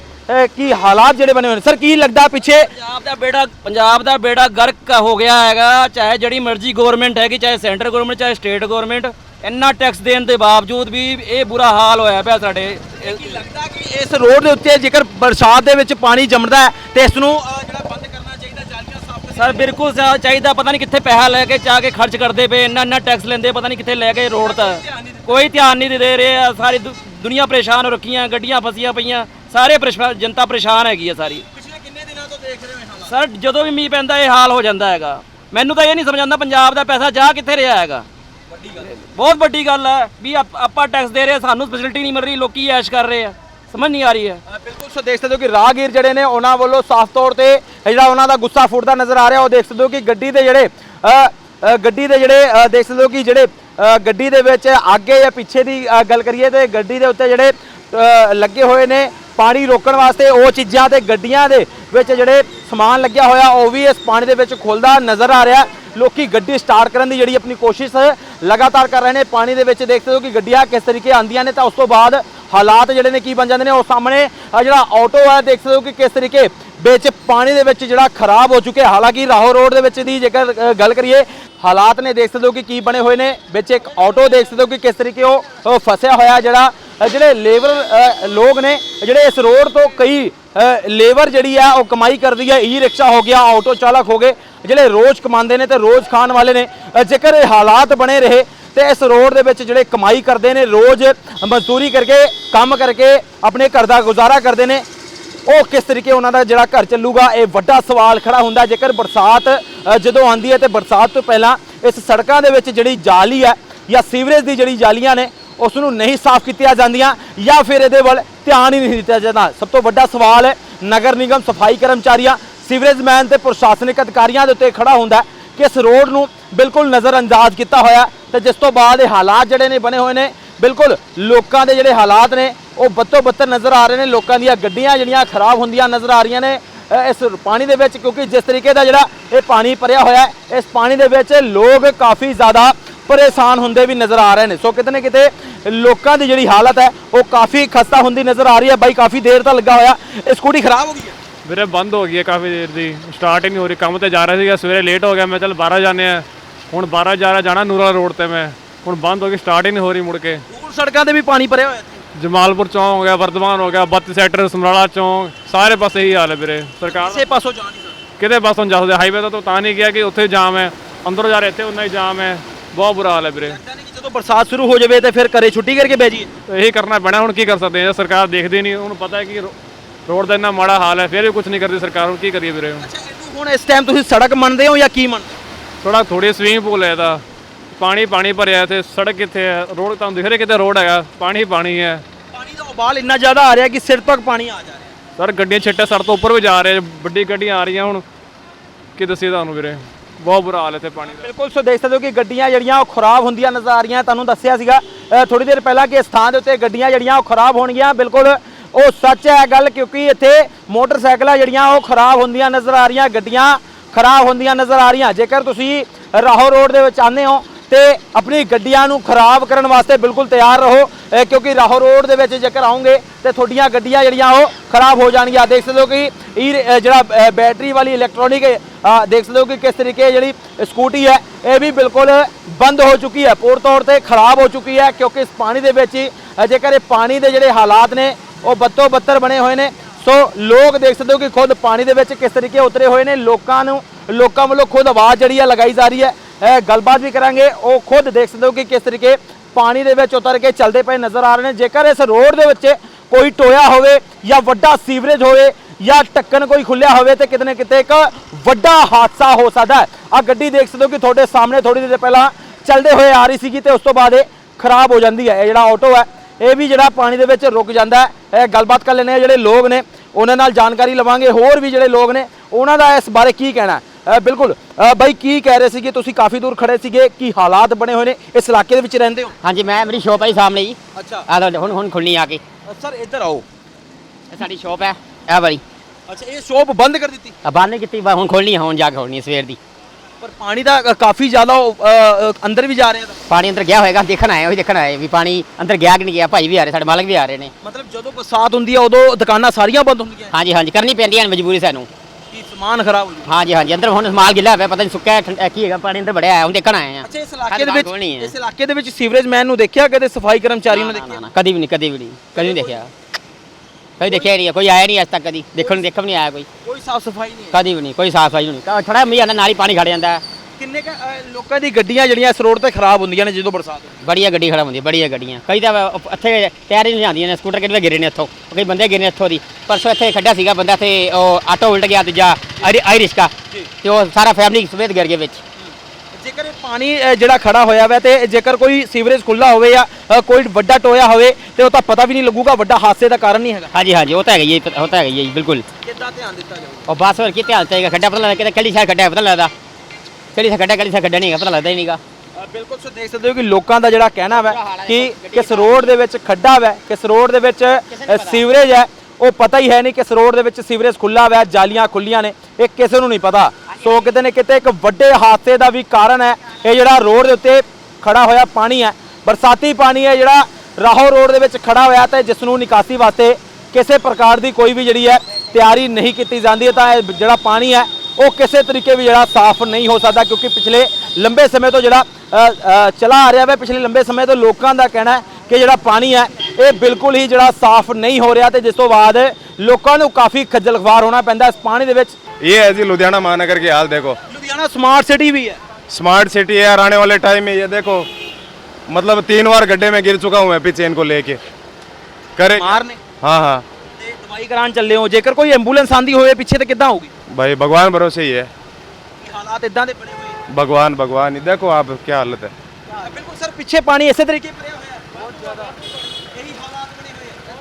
ਕੀ ਹਾਲਾਤ ਜਿਹੜੇ ਬਣੇ ਹੋਏ ਨੇ। ਸਰ ਕੀ ਲੱਗਦਾ ਪਿੱਛੇ? ਪੰਜਾਬ ਦਾ ਬੇੜਾ ਪੰਜਾਬ ਦਾ ਬੇੜਾ ਗਰਕ ਹੋ ਗਿਆ ਹੈਗਾ ਚਾਹੇ ਜਿਹੜੀ ਮਰਜ਼ੀ ਗਵਰਨਮੈਂਟ ਹੈਗੀ ਚਾਹੇ ਸੈਂਟਰ ਗਵਰਨਮੈਂਟ ਚਾਹੇ ਸਟੇਟ ਗਵਰਨਮੈਂਟ ਇੰਨਾ ਟੈਕਸ ਦੇਣ ਦੇ ਬਾਵਜੂਦ ਵੀ ਇਹ ਬੁਰਾ ਹਾਲ ਹੋਇਆ ਪਿਆ ਸਾਡੇ ਇਹ- ਲੱਗਦਾ ਕਿ ਇਸ ਰੋਡ ਦੇ ਉੱਤੇ ਜੇਕਰ ਬਰਸਾਤ ਦੇ ਵਿੱਚ ਪਾਣੀ ਜੰਮਦਾ ਹੈ ਤੇ ਇਸ ਨੂੰ ਜਿਹੜਾ ਬੰਦ ਕਰਨਾ ਚਾਹੀਦਾ ਜਾਲੀਆਂ ਸਾਫ਼ ਸਰ ਬਿਲਕੁਲ ਚਾਹੀਦਾ ਪਤਾ ਨਹੀਂ ਕਿੱਥੇ ਪੈਸਾ ਲੈ ਕੇ ਜਾ ਕੇ ਖਰਚ ਕਰਦੇ ਪਏ ਇੰਨਾ ਇੰਨਾ ਟੈਕਸ ਲੈਂਦੇ ਪਤਾ ਨਹੀਂ ਕਿੱਥੇ ਲੈ ਕੇ ਰੋਡ ਤੱਕ ਕੋਈ ਧਿਆਨ ਨਹੀਂ ਦੇ ਰਹੇ ਆ ਸਾਰੀ ਦੁਨੀਆ ਪਰੇਸ਼ਾਨ ਹੋ ਰੱਖੀਆਂ ਗੱਡੀਆਂ ਫਸੀਆਂ ਪਈਆਂ ਸਾਰੇ ਪਰੇਸ਼ਾਨ ਜਨਤਾ ਪਰੇਸ਼ਾਨ ਹੈਗੀ ਆ ਸਾਰੀ। ਪਿਛਲੇ ਕਿੰਨੇ ਦਿਨਾਂ ਤੋਂ ਦੇਖ ਰਹੇ ਹੋ ਇਹ ਹਾਲਾਤ? ਸਰ ਜਦੋਂ ਵੀ ਮੀਂਹ ਪੈਂਦਾ ਇਹ ਹਾਲ ਹੋ ਜਾਂਦਾ ਹੈਗਾ। ਮੈਨੂੰ ਤਾਂ ਇਹ ਨਹੀਂ ਸਮਝ ਆਉਂਦਾ ਪੰਜਾਬ ਦਾ ਪੈਸਾ ਜਾ ਕਿੱਥੇ ਰਿਹਾ ਹੈਗਾ। ਬਹੁਤ ਵੱਡੀ ਗੱਲ ਹੈ ਵੀ ਆਪ- ਆਪਾਂ ਟੈਕਸ ਦੇ ਰਹੇ ਹਾਂ, ਸਾਨੂੰ ਫੈਸਿਲਿਟੀ ਨਹੀਂ ਮਿਲ ਰਹੀ ਲੋਕੀ ਐਸ਼ ਕਰ ਰਹੇ ਆ। ਸਮਝ ਨਹੀਂ ਆ ਰਹੀ ਹੈ। ਅ, ਬਿਲਕੁਲ ਸੋ ਦੇਖ ਸਕਦੇ ਹੋ ਕਿ ਰਾਹਗੀਰ ਜਿਹੜੇ ਨੇ ਉਹਨਾਂ ਵੱਲੋਂ ਸਾਫ਼ ਤੌਰ ਤੇ ਜਿਹੜਾ ਉਹਨਾਂ ਦਾ ਗੁੱਸਾ ਫੁੱਟਦਾ ਨਜ਼ਰ ਆ ਰਿਹਾ ਉਹ ਦੇਖ ਸਕਦੇ ਹੋ ਕਿ ਗੱਡੀ ਦੇ ਜਿਹੜੇ ਅ, ਅ, ਗੱਡੀ ਦੇ ਜਿਹੜੇ ਅ, ਦੇਖ ਸਕਦੇ ਹੋ ਕਿ ਜਿਹੜੇ ਗੱਡੀ ਦੇ ਵਿੱਚ ਅੱਗੇ ਜਾਂ ਪਿੱਛੇ ਦੀ ਗੱਲ ਕਰੀਏ ਤੇ ਗੱਡੀ ਦੇ ਉੱਤੇ ਜਿਹੜੇ ਲੱਗੇ ਹੋਏ ਨੇ ਪਾਣੀ ਰੋਕਣ ਵਾਸਤੇ ਉਹ ਚੀਜ਼ਾਂ ਤੇ ਗੱਡੀਆਂ ਦੇ ਵਿੱਚ ਜਿਹੜੇ ਸਮਾਨ ਲੱਗਿਆ ਹੋਇਆ, ਉਹ ਵੀ ਇਸ ਪਾਣੀ ਦੇ ਵਿੱਚ ਖੁੱਲਦਾ ਨਜ਼ਰ ਆ ਰਿਹਾ। ਲੋਕੀ ਗੱਡੀ ਸਟਾਰਟ ਕਰਨ ਦੀ ਜਿਹੜੀ ਆਪਣੀ ਕੋਸ਼ਿਸ਼ ਲਗਾਤਾਰ ਕਰ ਰਹੇ ਨੇ। ਪਾਣੀ ਦੇ ਵਿੱਚ ਦੇਖ ਸਕਦੇ ਹੋ ਕਿ ਗੱਡੀਆਂ ਕਿਸ ਤਰੀਕੇ ਆਉਂਦੀਆਂ ਨੇ। ਤਾਂ ਉਸ ਤੋਂ ਬਾਅਦ ਹਾਲਾਤ ਜਿਹੜੇ ਨੇ ਕੀ ਬਣ ਜਾਂਦੇ ਨੇ, ਉਹ ਸਾਹਮਣੇ ਜਿਹੜਾ ਆਟੋ ਹੈ ਦੇਖ ਸਕਦੇ ਹੋ ਕਿ ਕਿਸ ਤਰੀਕੇ ਵਿੱਚ ਪਾਣੀ ਦੇ ਵਿੱਚ ਜਿਹੜਾ ਖਰਾਬ ਹੋ ਚੁੱਕਿਆ ਹਾਲਾਂਕਿ ਰਾਹੋ ਰੋਡ ਦੇ ਵਿੱਚ ਦੀ ਜੇਕਰ ਗੱਲ ਕਰੀਏ, ਹਾਲਾਤ ਨੇ ਦੇਖ ਸਕਦੇ ਹੋ ਕਿ ਕੀ ਬਣੇ ਹੋਏ ਨੇ। ਵਿੱਚ ਇੱਕ ਆਟੋ ਦੇਖ ਸਕਦੇ ਹੋ ਕਿ ਕਿਸ ਤਰੀਕੇ ਉਹ ਫਸਿਆ ਹੋਇਆ ਜਿਹੜਾ ਜਿਹੜੇ ਲੇਬਰ ਲੋਕ ਨੇ, ਜਿਹੜੇ ਇਸ ਰੋਡ ਤੋਂ ਕਈ ਲੇਬਰ ਜਿਹੜੀ ਆ, ਉਹ ਕਮਾਈ ਕਰਦੀ ਹੈ ਈ ਰਿਕਸ਼ਾ ਹੋ ਗਿਆ, ਆਟੋ ਚਾਲਕ ਹੋ ਗਏ, ਜਿਹੜੇ ਰੋਜ਼ ਕਮਾਉਂਦੇ ਨੇ ਤੇ ਰੋਜ਼ ਖਾਣ ਵਾਲੇ ਨੇ। ਜੇਕਰ ਇਹ ਹਾਲਾਤ ਬਣੇ ਰਹੇ, ਤੇ ਇਸ ਰੋਡ ਦੇ ਵਿੱਚ ਜਿਹੜੇ ਕਮਾਈ ਕਰਦੇ ਨੇ, ਰੋਜ਼ ਮਜ਼ਦੂਰੀ ਕਰਕੇ, ਕੰਮ ਕਰਕੇ ਆਪਣੇ ਘਰ ਦਾ ਗੁਜ਼ਾਰਾ ਕਰਦੇ ਨੇ ਉਹ ਕਿਸ ਤਰੀਕੇ ਉਹਨਾਂ ਦਾ ਜਿਹੜਾ ਘਰ ਚੱਲੂਗਾ, ਇਹ ਵੱਡਾ ਸਵਾਲ ਖੜਾ ਹੁੰਦਾ ਜੇਕਰ ਬਰਸਾਤ ਜਦੋਂ ਆਉਂਦੀ ਹੈ ਤੇ ਬਰਸਾਤ ਤੋਂ ਪਹਿਲਾਂ ਇਸ ਸੜਕਾਂ ਦੇ ਵਿੱਚ ਜਿਹੜੀ ਜਾਲੀ ਹੈ ਜਾਂ ਸੀਵਰੇਜ ਦੀ ਜਿਹੜੀ ਜਾਲੀਆਂ ਨੇ ਉਸ ਨੂੰ ਨਹੀਂ ਸਾਫ਼ ਕੀਤੀਆਂ ਜਾਂਦੀਆਂ ਜਾਂ ਫਿਰ ਇਹਦੇ ਵੱਲ ਧਿਆਨ ਹੀ ਨਹੀਂ ਦਿੱਤਾ ਜਾਂਦਾ। ਸਭ ਤੋਂ ਵੱਡਾ ਸਵਾਲ ਹੈ, ਨਗਰ ਨਿਗਮ ਸਫ਼ਾਈ ਕਰਮਚਾਰੀਆਂ, ਸੀਵਰੇਜ ਮੈਨ ਤੇ ਪ੍ਰਸ਼ਾਸਨਿਕ ਅਧਿਕਾਰੀਆਂ ਦੇ ਉੱਤੇ ਖੜਾ ਹੁੰਦਾ ਕਿ ਇਸ ਰੋਡ ਨੂੰ ਬਿਲਕੁਲ ਨਜ਼ਰਅੰਦਾਜ਼ ਕੀਤਾ ਹੋਇਆ ਤੇ ਜਿਸ ਤੋਂ ਬਾਅਦ ਇਹ ਹਾਲਾਤ ਜਿਹੜੇ ਨੇ ਬਣੇ ਹੋਏ ਨੇ ਬਿਲਕੁਲ ਲੋਕਾਂ ਦੇ ਜਿਹੜੇ ਹਾਲਾਤ ਨੇ, ਉਹ ਬੱਤੋ ਬੱਤਰ ਨਜ਼ਰ ਆ ਰਹੇ ਨੇ। ਲੋਕਾਂ ਦੀਆਂ ਗੱਡੀਆਂ ਜਿਹੜੀਆਂ ਖਰਾਬ ਹੁੰਦੀਆਂ ਨਜ਼ਰ ਆ ਰਹੀਆਂ ਨੇ ਇਸ ਪਾਣੀ ਦੇ ਵਿੱਚ, ਕਿਉਂਕਿ ਜਿਸ ਤਰੀਕੇ ਦਾ ਜਿਹੜਾ ਇਹ ਪਾਣੀ ਭਰਿਆ ਹੋਇਆ ਇਸ ਪਾਣੀ ਦੇ ਵਿੱਚ ਲੋਕ ਕਾਫੀ ਜ਼ਿਆਦਾ ਪਰੇਸ਼ਾਨ ਹੁੰਦੇ ਵੀ ਨਜ਼ਰ ਆ ਰਹੇ ਨੇ। ਸੋ ਕਿਤੇ ਨਾ ਕਿਤੇ ਲੋਕਾਂ ਦੀ ਜਿਹੜੀ ਹਾਲਤ ਹੈ, ਉਹ ਕਾਫੀ ਖਸਤਾ ਹੁੰਦੀ ਨਜ਼ਰ ਆ ਰਹੀ ਹੈ। ਬਾਈ, ਕਾਫੀ ਦੇਰ ਤੋਂ ਲੱਗਾ ਹੋਇਆ, ਇਹ ਸਕੂਟੀ ਖਰਾਬ ਹੋ ਗਈ ਹੈ। ਵੀਰੇ, ਬੰਦ ਹੋ ਗਈ ਹੈ ਕਾਫੀ ਦੇਰ ਦੀ ਸਟਾਰਟ ਹੀ ਨਹੀਂ ਹੋ ਰਹੀ। ਕੰਮ ਤੇ ਜਾ ਰਿਹਾ ਸੀਗਾ, ਸਵੇਰੇ ਲੇਟ ਹੋ ਗਿਆ, ਮੈਂ ਚੱਲ 12 ਜਾਂਦੇ ਆ ਹੁਣ 12 ਜਾ ਜਾਣਾ ਨੂਰਾ ਰੋਡ ਤੇ ਮੈਂ। ਹੁਣ ਬੰਦ ਹੋ ਗਈ ਸਟਾਰਟ ਹੀ ਨਹੀਂ ਹੋ ਰਹੀ ਮੁੜ ਕੇ। ਹੋਰ ਸੜਕਾਂ ਤੇ ਵੀ ਪਾਣੀ ਭਰਿਆ ਹੋਇਆ ਇੱਥੇ। ਜਮਾਲਪੁਰ ਚੌਂਕ ਹੋ ਗਿਆ ਵਰਧਮਾਨ ਹੋ ਗਿਆ 32 ਸੈਕਟਰ ਸਮਰਾਲਾ ਚੌਂਕ ਸਾਰੇ ਪਾਸੇ ਇਹੀ ਹਾਲ ਹੈ ਵੀਰੇ। ਸਰਕਾਰ ਕਿਸੇ ਪਾਸੋਂ ਜਾ ਨਹੀਂ ਸਕਦਾ। ਕਿਤੇ ਬੱਸ ਹੁਣ ਜਾ ਸਕਦੇ। ਹਾਈਵੇ ਤੋਂ ਤਾਂ ਨਹੀਂ ਗਿਆ ਕਿ ਉੱਥੇ ਜਾਮ ਹੈ। ਅੰਦਰੋਂ ਜਾ ਰਹੇ ਇੱਥੇ ਉਨਾ ਹੀ ਜਾਮ ਹੈ। ਬਹੁਤ ਬੁਰਾ ਹਾਲ ਹੈ ਵੀਰੇ। ਕਿ ਜਦੋਂ ਬਰਸਾਤ ਸ਼ੁਰੂ ਹੋ ਜਾਵੇ ਤੇ ਫਿਰ ਘਰੇ ਛੁੱਟੀ ਕਰਕੇ ਬਹਿ ਜਾਈਏ। ਤਾਂ ਇਹੀ ਕਰਨਾ ਪੈਣਾ ਹੁਣ ਕੀ ਕਰ ਸਕਦੇ ਹਾਂ ਸਰਕਾਰ ਦੇਖਦੀ ਨਹੀਂ ਉਹਨੂੰ ਪਤਾ ਹੈ ਕਿ ਰੋ- ਰੋਡ ਦਾ ਇੰਨਾ ਮਾੜਾ ਹਾਲ ਹੈ ਫਿਰ ਵੀ ਕੁਝ ਨਹੀਂ ਕਰਦੀ ਸਰਕਾਰ। ਹੁਣ ਕੀ ਕਰੀਏ ਵੀਰੇ? ਅੱਛਾ ਇਹਨੂੰ ਹੁਣ ਇਸ ਟਾਈਮ ਤੁਸੀਂ ਸੜਕ ਮੰਨਦੇ ਹੋ ਜਾਂ ਕੀ ਮੰਨਦੇ ਹੋ? ਥੋੜਾ ਥੋੜੀ ਸਵੀਮਿੰਗ ਪੂਲ ਹੈ ਇਹਦਾ। ਪਾਣੀ ਪਾਣੀ ਭਰਿਆ ਤੇ ਸੜਕ ਕਿੱਥੇ ਹੈ? ਰੋਡ ਤਾਂ ਦਿਖ ਰਿਹਾ ਕਿਤੇ ਰੋਡ ਹੈਗਾ ਪਾਣੀ ਪਾਣੀ ਹੈ। ਪਾਣੀ ਦਾ ਉਬਾਲ ਇੰਨਾ ਜ਼ਿਆਦਾ ਆ ਰਿਹਾ ਕਿ ਸਿਰ ਤੱਕ ਪਾਣੀ ਆ ਜਾ ਰਿਹਾ। ਸਰ ਗੱਡੀਆਂ ਛੱਟੇ ਸੜ ਤੋਂ ਉੱਪਰ ਵੀ ਜਾ ਰਹੇ ਵੱਡੀ ਗੱਡੀਆਂ ਆ ਰਹੀਆਂ ਹੁਣ। ਕੀ ਦੱਸੀਏ ਤੁਹਾਨੂੰ ਵੀਰੇ? ਬਹੁਤ ਬੁਰਾ ਹਾਲ ਹੈ ਇੱਥੇ ਪਾਣੀ ਦਾ। ਬਿਲਕੁਲ ਸੋ ਦੇਖ ਸਕਦੇ ਹੋ ਕਿ ਗੱਡੀਆਂ ਜਿਹੜੀਆਂ ਉਹ ਖਰਾਬ ਹੁੰਦੀਆਂ ਨਜ਼ਰ ਆ ਰਹੀਆਂ ਤੁਹਾਨੂੰ ਦੱਸਿਆ ਸੀਗਾ। ਥੋੜੀ ਦੇਰ ਪਹਿਲਾਂ ਕਿ ਇਸ ਥਾਂ ਦੇ ਉੱਤੇ ਗੱਡੀਆਂ ਜਿਹੜੀਆਂ ਉਹ ਖਰਾਬ ਹੋਣਗੀਆਂ। ਬਿਲਕੁਲ ਉਹ ਸੱਚ ਹੈ ਗੱਲ ਕਿਉਂਕਿ ਇੱਥੇ ਮੋਟਰਸਾਈਕਲਾਂ ਜਿਹੜੀਆਂ ਉਹ ਖਰਾਬ ਹੁੰਦੀਆਂ ਨਜ਼ਰ ਆ ਰਹੀਆਂ ਗੱਡੀਆਂ ਖਰਾਬ ਹੁੰਦੀਆਂ ਨਜ਼ਰ ਆ ਰਹੀਆਂ। ਜੇਕਰ ਤੁਸੀਂ ਰਾਹੋ ਰੋਡ ਦੇ ਵਿੱਚ ਆਉਂਦੇ ਹੋ ਤੇ ਆਪਣੀ ਗੱਡੀਆਂ ਨੂੰ ਖਰਾਬ ਕਰਨ ਵਾਸਤੇ ਬਿਲਕੁਲ ਤਿਆਰ ਰਹੋ ਕਿਉਂਕਿ ਰਾਹੋ ਰੋਡ ਦੇ ਵਿੱਚ ਜੇਕਰ ਆਉਂਗੇ ਤੇ ਤੁਹਾਡੀਆਂ ਗੱਡੀਆਂ ਜਿਹੜੀਆਂ ਉਹ ਖਰਾਬ ਹੋ ਜਾਣਗੀਆਂ। ਦੇਖ ਸਕਦੇ ਹੋ ਕਿ ਇਹ ਜਿਹੜਾ ਬੈਟਰੀ ਵਾਲੀ ਇਲੈਕਟ੍ਰੋਨਿਕ ਦੇਖ ਸਕਦੇ ਹੋ ਕਿ ਕਿਸ ਤਰੀਕੇ ਜਿਹੜੀ ਸਕੂਟੀ ਹੈ, ਇਹ ਵੀ ਬਿਲਕੁਲ ਬੰਦ ਹੋ ਚੁੱਕੀ ਹੈ। ਪੂਰ ਤੌਰ ਤੇ ਖਰਾਬ ਹੋ ਚੁੱਕੀ ਹੈ, ਕਿਉਂਕਿ ਇਸ ਪਾਣੀ ਦੇ ਵਿੱਚ ਹੀ ਜੇਕਰ ਇਹ ਪਾਣੀ ਦੇ ਜਿਹੜੇ ਹਾਲਾਤ ਨੇ, ਉਹ ਬੱਤੋ ਬੱਤਰ ਬਣੇ ਹੋਏ ਨੇ। ਸੋ ਲੋਕ ਦੇਖ ਸਕਦੇ ਹੋ ਕਿ ਖੁਦ ਪਾਣੀ ਦੇ ਵਿੱਚ ਕਿਸ ਤਰੀਕੇ ਉਤਰੇ ਹੋਏ ਨੇ। ਲੋਕਾਂ ਨੂੰ, ਲੋਕਾਂ ਵੱਲੋਂ ਖੁਦ ਆਵਾਜ਼ ਜਿਹੜੀ ਹੈ ਲਗਾਈ ਜਾ ਰਹੀ ਹੈ। ਗੱਲਬਾਤ ਵੀ ਕਰਾਂਗੇ। ਉਹ ਖੁਦ ਦੇਖ ਸਕਦੇ ਹੋ ਕਿ ਕਿਸ ਤਰੀਕੇ ਪਾਣੀ ਦੇ ਵਿੱਚ ਉਤਰ ਕੇ ਚੱਲਦੇ ਪਏ ਨਜ਼ਰ ਆ ਰਹੇ ਨੇ। ਜੇਕਰ ਇਸ ਰੋਡ ਦੇ ਵਿੱਚ ਕੋਈ ਟੋਇਆ ਹੋਵੇ ਜਾਂ ਵੱਡਾ ਸੀਵਰੇਜ ਹੋਵੇ ਜਾਂ ਟੱਕਣ ਕੋਈ ਖੁੱਲਿਆ ਹੋਵੇ ਤੇ ਕਿਤੇ ਨਾ ਕਿਤੇ ਇੱਕ ਵੱਡਾ ਹਾਦਸਾ ਹੋ ਸਕਦਾ ਹੈ। ਆ ਗੱਡੀ ਦੇਖ ਸਕਦੇ ਹੋ ਕਿ ਤੁਹਾਡੇ ਸਾਹਮਣੇ ਥੋੜੀ ਦੇਰ ਪਹਿਲਾਂ ਚੱਲਦੇ ਹੋਏ ਆ ਰਹੀ ਸੀਗੀ ਤੇ ਉਸ ਤੋਂ ਬਾਅਦ ਇਹ ਖਰਾਬ ਹੋ ਜਾਂਦੀ ਹੈ। ਇਹ ਜਿਹੜਾ ਆਟੋ ਹੈ, ਇਹ ਵੀ ਜਿਹੜਾ ਪਾਣੀ ਦੇ ਵਿੱਚ ਰੁਕ ਜਾਂਦਾ ਹੈ। ਗੱਲਬਾਤ ਕਰ ਲੈਣੇ ਆ ਜਿਹੜੇ ਲੋਕ ਨੇ, ਉਹਨਾਂ ਨਾਲ ਜਾਣਕਾਰੀ ਲਵਾਂਗੇ। ਹੋਰ ਵੀ ਜਿਹੜੇ ਲੋਕ ਨੇ, ਉਹਨਾਂ ਦਾ ਇਸ ਬਾਰੇ ਕੀ ਕਹਿਣਾ ਬਿਲਕੁਲ। ਬਾਈ ਕੀ ਕਹਿ ਰਹੇ ਸੀਗੇ? ਤੁਸੀਂ ਕਾਫੀ ਦੂਰ ਖੜੇ ਸੀਗੇ। ਕੀ ਹਾਲਾਤ ਬਣੇ ਹੋਏ ਨੇ? ਇਸ ਇਲਾਕੇ ਦੇ ਵਿੱਚ ਰਹਿੰਦੇ ਹੋ? ਹਾਂਜੀ ਮੈਂ ਮੇਰੀ ਸ਼ੋਪ ਹੈ ਜੀ ਸਾਹਮਣੇ ਜੀ। ਅੱਛਾ। ਆ ਲਓ ਹੁਣ ਹੁਣ ਖੁੱਲਣੀ ਆ ਕੇ। ਸਰ ਇੱਧਰ ਆਓ। ਇਹ ਸਾਡੀ ਸ਼ੋਪ ਹੈ। ਇਹ ਵਾਲੀ ਅੱਛਾ ਇਹ ਸ਼ੋਪ ਬੰਦ ਕਰ ਦਿੱਤੀ? ਆ ਬੰਦ ਨਹੀਂ ਕੀਤੀ ਹੁਣ ਖੋਲਣੀ ਹੁਣ ਜਾ ਕੇ ਖੋਲਣੀ ਸਵੇਰ ਦੀ। ਪਰ ਪਾਣੀ ਦਾ ਕਾਫੀ ਜ਼ਿਆਦਾ ਅੰਦਰ ਵੀ ਜਾ ਰਿਹਾ ਪਾਣੀ ਅੰਦਰ ਗਿਆ ਹੋਏਗਾ ਦੇਖਣ ਆਏ ਉਹੀ ਦੇਖਣ ਆਏ ਵੀ ਪਾਣੀ ਅੰਦਰ ਗਿਆ ਕਿ ਨਹੀਂ ਗਿਆ ਭਾਈ ਵੀ ਆ ਰਹੇ ਸਾਡੇ ਮਾਲਕ ਵੀ ਆ ਰਹੇ ਨੇ। ਮਤਲਬ ਜਦੋਂ ਬਰਸਾਤ ਹੁੰਦੀ ਹੈ ਉਦੋਂ ਦੁਕਾਨਾਂ ਸਾਰੀਆਂ ਬੰਦ ਹੁੰਦੀਆਂ? ਹਾਂਜੀ ਹਾਂਜੀ ਕਰਨੀ ਪੈਂਦੀ ਹੈ ਮਜਬੂਰੀ ਸਾਨੂੰ। ਸਮਾਨ ਖਰਾਬ ਹੋ ਜਾਂਦਾ ਹਾਂਜੀ ਹਾਂਜੀ ਅੰਦਰ ਹੁਣ ਮਾਲ ਗਿੱਲਾ ਹੋਇਆ ਪਤਾ ਨਹੀਂ ਸੁੱਕਾ ਹੈ ਠੰਡਾ ਕੀ ਹੈਗਾ ਪਾਣੀ ਅੰਦਰ ਬੜਿਆ ਹੈ ਹੁਣ ਦੇਖਣ ਆਏ ਆ ਅੱਛਾ ਇਸ ਇਲਾਕੇ ਦੇ ਵਿੱਚ ਇਸ ਇਲਾਕੇ ਦੇ ਵਿੱਚ ਸੀਵਰੇਜ ਮੈਨ ਨੂੰ ਦੇਖਿਆ ਕਦੇ ਸਫ਼ਾਈ ਕਰਮਚਾਰੀ ਨੂੰ ਦੇਖਿਆ? ਕਦੀ ਵੀ ਨਹੀਂ ਕਦੀ ਵੀ ਨਹੀਂ ਕਦੀ ਨਹੀਂ ਦੇਖਿਆ। ਕਦੀ ਦੇਖਿਆ ਨਹੀਂ ਹੈ, ਕੋਈ ਆਇਆ ਨਹੀਂ ਅੱਜ ਤੱਕ ਕਦੀ। ਦੇਖਣ ਨੂੰ ਦੇਖਣ ਵੀ ਨਹੀਂ ਆਇਆ ਕੋਈ। ਕੋਈ ਸਾਫ਼ ਸਫ਼ਾਈ ਨਹੀਂ ਹੈ। ਕਦੀ ਵੀ ਨਹੀਂ ਕੋਈ ਸਾਫ਼ ਸਫ਼ਾਈ ਨਹੀਂ ਖੜਾ ਮੀਂਹ ਆਉਂਦਾ ਨਾਲ ਹੀ ਪਾਣੀ ਖੜ ਜਾਂਦਾ। ਹੈ। ਕਿੰਨੇ ਕੁ, ਲੋਕਾਂ ਦੀ ਗੱਡੀਆਂ ਜਿਹੜੀਆਂ ਇਸ ਰੋਡ ਤੇ ਖਰਾਬ ਹੁੰਦੀਆਂ ਨੇ ਜਦੋਂ ਬਰਸਾਤ ਹੁੰਦੀ ਬੜੀਆਂ ਗੱਡੀ ਖੜਾ ਹੁੰਦੀ ਬੜੀਆਂ ਗੱਡੀਆਂ। ਕਈ ਤਾਂ ਇੱਥੇ ਟਾਇਰ ਹੀ ਨਹੀਂ ਜਾਂਦੀਆਂ ਨੇ ਸਕੂਟਰ ਕਿਤੇ ਗਿਰੇ ਨੇ ਇੱਥੋਂ। ਕਈ ਬੰਦੇ ਗਿਰੇ ਨੇ ਇੱਥੋਂ ਦੀ। ਪਰਸੋਂ ਇੱਥੇ ਖੱਡਾ ਸੀਗਾ ਬੰਦਾ ਤੇ ਉਹ ਆਟੋ ਉਲਟ ਗਿਆ ਦੂਜਾ ਆਈ- ਆਈ ਰਿਸ਼ਕਾ ਤੇ ਉਹ ਸਾਰਾ ਫੈਮਿਲੀ ਸਮੇਤ ਗਿਰ ਗਿਆ ਵਿੱਚ। ਜੇਕਰ ਇਹ ਪਾਣੀ ਅ, ਜਿਹੜਾ ਖੜਾ ਹੋਇਆ ਵਾ ਤੇ ਜੇਕਰ ਕੋਈ ਸੀਵਰੇਜ ਖੁੱਲਾ ਹੋਵੇ ਜਾਂ ਅ, ਕੋਈ ਵੱਡਾ ਟੋਇਆ ਹੋਵੇ ਤੇ ਉਹ ਤਾਂ ਪਤਾ ਵੀ ਨਹੀਂ ਲੱਗੂਗਾ ਵੱਡਾ ਹਾਦਸੇ ਦਾ ਕਾਰਨ ਨਹੀਂ ਹੈਗਾ। ਹਾਂਜੀ ਹਾਂਜੀ ਉਹ ਤਾਂ ਹੈਗਾ ਜੀ ਉਹ ਤਾਂ ਹੈਗਾ ਜੀ ਬਿਲਕੁਲ। ਕਿੱਦਾਂ ਧਿਆਨ ਦਿੱਤਾ ਜਾਵੇ ਉਹ ਬਸ ਹੋਰ ਕੀ ਧਿਆਨ ਚਾਹੀਦਾ? ਖੱਡਾ ਪਤਾ ਲੱਗਦਾ ਕਿਤੇ ਕਿਹੜੀ ਸਾਈਡ ਖੱਡਾ ਹੈ ਪਤਾ ਲੱਗਦਾ। ਕਿਹੜੀ ਖੱਡਾ ਕਿਹੜੀ ਖੱਡਾ ਨਹੀਂ ਹੈਗਾ ਪਤਾ ਲੱਗਦਾ ਹੀ ਨਹੀਂਗਾ ਬਿਲਕੁਲ ਸੋ ਦੇਖ ਸਕਦੇ ਹੋ ਕਿ ਲੋਕਾਂ ਦਾ ਜਿਹੜਾ ਕਹਿਣਾ ਵਾ ਕਿ ਕਿਸ ਰੋਡ ਦੇ ਵਿੱਚ ਖੱਡਾ ਵਾ ਕਿਸ ਰੋਡ ਦੇ ਵਿੱਚ ਅ, ਸੀਵਰੇਜ ਹੈ ਉਹ ਪਤਾ ਹੀ ਹੈ ਨਹੀਂ ਕਿਸ ਰੋਡ ਦੇ ਵਿੱਚ ਸੀਵਰੇਜ ਖੁੱਲਾ ਵਾ ਜਾਲੀਆਂ ਖੁੱਲੀਆਂ ਨੇ ਇਹ ਕਿਸੇ ਨੂੰ ਨਹੀਂ ਪਤਾ। ਸੋ ਕਿਤੇ ਨਾ ਕਿਤੇ ਇੱਕ ਵੱਡੇ ਹਾਦਸੇ ਦਾ ਵੀ ਕਾਰਨ ਹੈ ਇਹ ਜਿਹੜਾ ਰੋਡ ਦੇ ਉੱਤੇ ਖੜਾ ਹੋਇਆ ਪਾਣੀ ਹੈ ਬਰਸਾਤੀ ਪਾਣੀ ਹੈ ਜਿਹੜਾ ਰਾਹੋ ਰੋਡ ਦੇ ਵਿੱਚ ਖੜਾ ਹੋਇਆ ਤੇ ਜਿਸ ਨੂੰ ਨਿਕਾਸੀ ਵਾਸਤੇ ਕਿਸੇ ਪ੍ਰਕਾਰ ਦੀ ਕੋਈ ਵੀ ਜਿਹੜੀ ਹੈ ਤਿਆਰੀ ਨਹੀਂ ਕੀਤੀ ਜਾਂਦੀ ਹੈ ਤਾਂ ਇਹ ਜਿਹੜਾ ਪਾਣੀ ਹੈ ਉਹ ਕਿਸੇ ਤਰੀਕੇ ਵੀ ਜਿਹੜਾ ਸਾਫ਼ ਨਹੀਂ ਹੋ ਸਕਦਾ ਕਿਉਂਕਿ ਪਿਛਲੇ ਲੰਬੇ ਸਮੇਂ ਤੋਂ ਜਿਹੜਾ ਅ, ਅ, ਚਲਾ ਆ ਰਿਹਾ ਹੈ ਪਿਛਲੇ ਲੰਬੇ ਸਮੇਂ ਤੋਂ ਲੋਕਾਂ ਦਾ ਕਹਿਣਾ ਹੈ ਕਿ ਜਿਹੜਾ ਪਾਣੀ ਹੈ ਇਹ ਬਿਲਕੁਲ ਹੀ ਜਿਹੜਾ ਸਾਫ਼ ਨਹੀਂ ਹੋ ਰਿਹਾ ਤੇ ਜਿਸ ਤੋਂ ਬਾਅਦ ਲੋਕਾਂ ਨੂੰ ਕਾਫੀ ਖੱਜਲ ਖਵਾਰ ਹੋਣਾ ਪੈਂਦਾ ਇਸ ਪਾਣੀ ਦੇ ਵਿੱਚ ये है जी लुधियाना महानगर की हाल देखो ਲੁਧਿਆਣਾ ਸਮਾਰਟ ਸਿਟੀ ਵੀ ਹੈ स्मार्ट सिटी है और आने वाले टाइम में ये देखो मतलब तीन बार गड्ढे में गिर चुका हूँ मैं पीछे इनको लेके करे ਮਾਰ ਨੇ हाँ हाँ ਤੇ ਦਵਾਈ ਕਰਾਉਣ ਚੱਲੇ ਹੋ ਜੇਕਰ ਕੋਈ ਐਂਬੂਲੈਂਸ ਆਂਦੀ ਹੋਵੇ ਪਿੱਛੇ ਤੇ ਕਿੱਦਾਂ ਹੋਊਗੀ भाई भगवान भरोसे ही है ਹਾਲਾਤ ਇਦਾਂ ਦੇ ਬਣੇ ਹੋਏ भगवान भगवान ही देखो आप क्या हालत है ਆ ਬਿਲਕੁਲ ਸਰ ਪਿੱਛੇ ਪਾਣੀ ਇਸੇ ਤਰੀਕੇ ਭਰਿਆ ਹੋਇਆ ਹੈ ਬਹੁਤ ਜ਼ਿਆਦਾ ਇਹੀ ਹਾਲਾਤ ਬਣੇ ਹੋਏ ਹੈ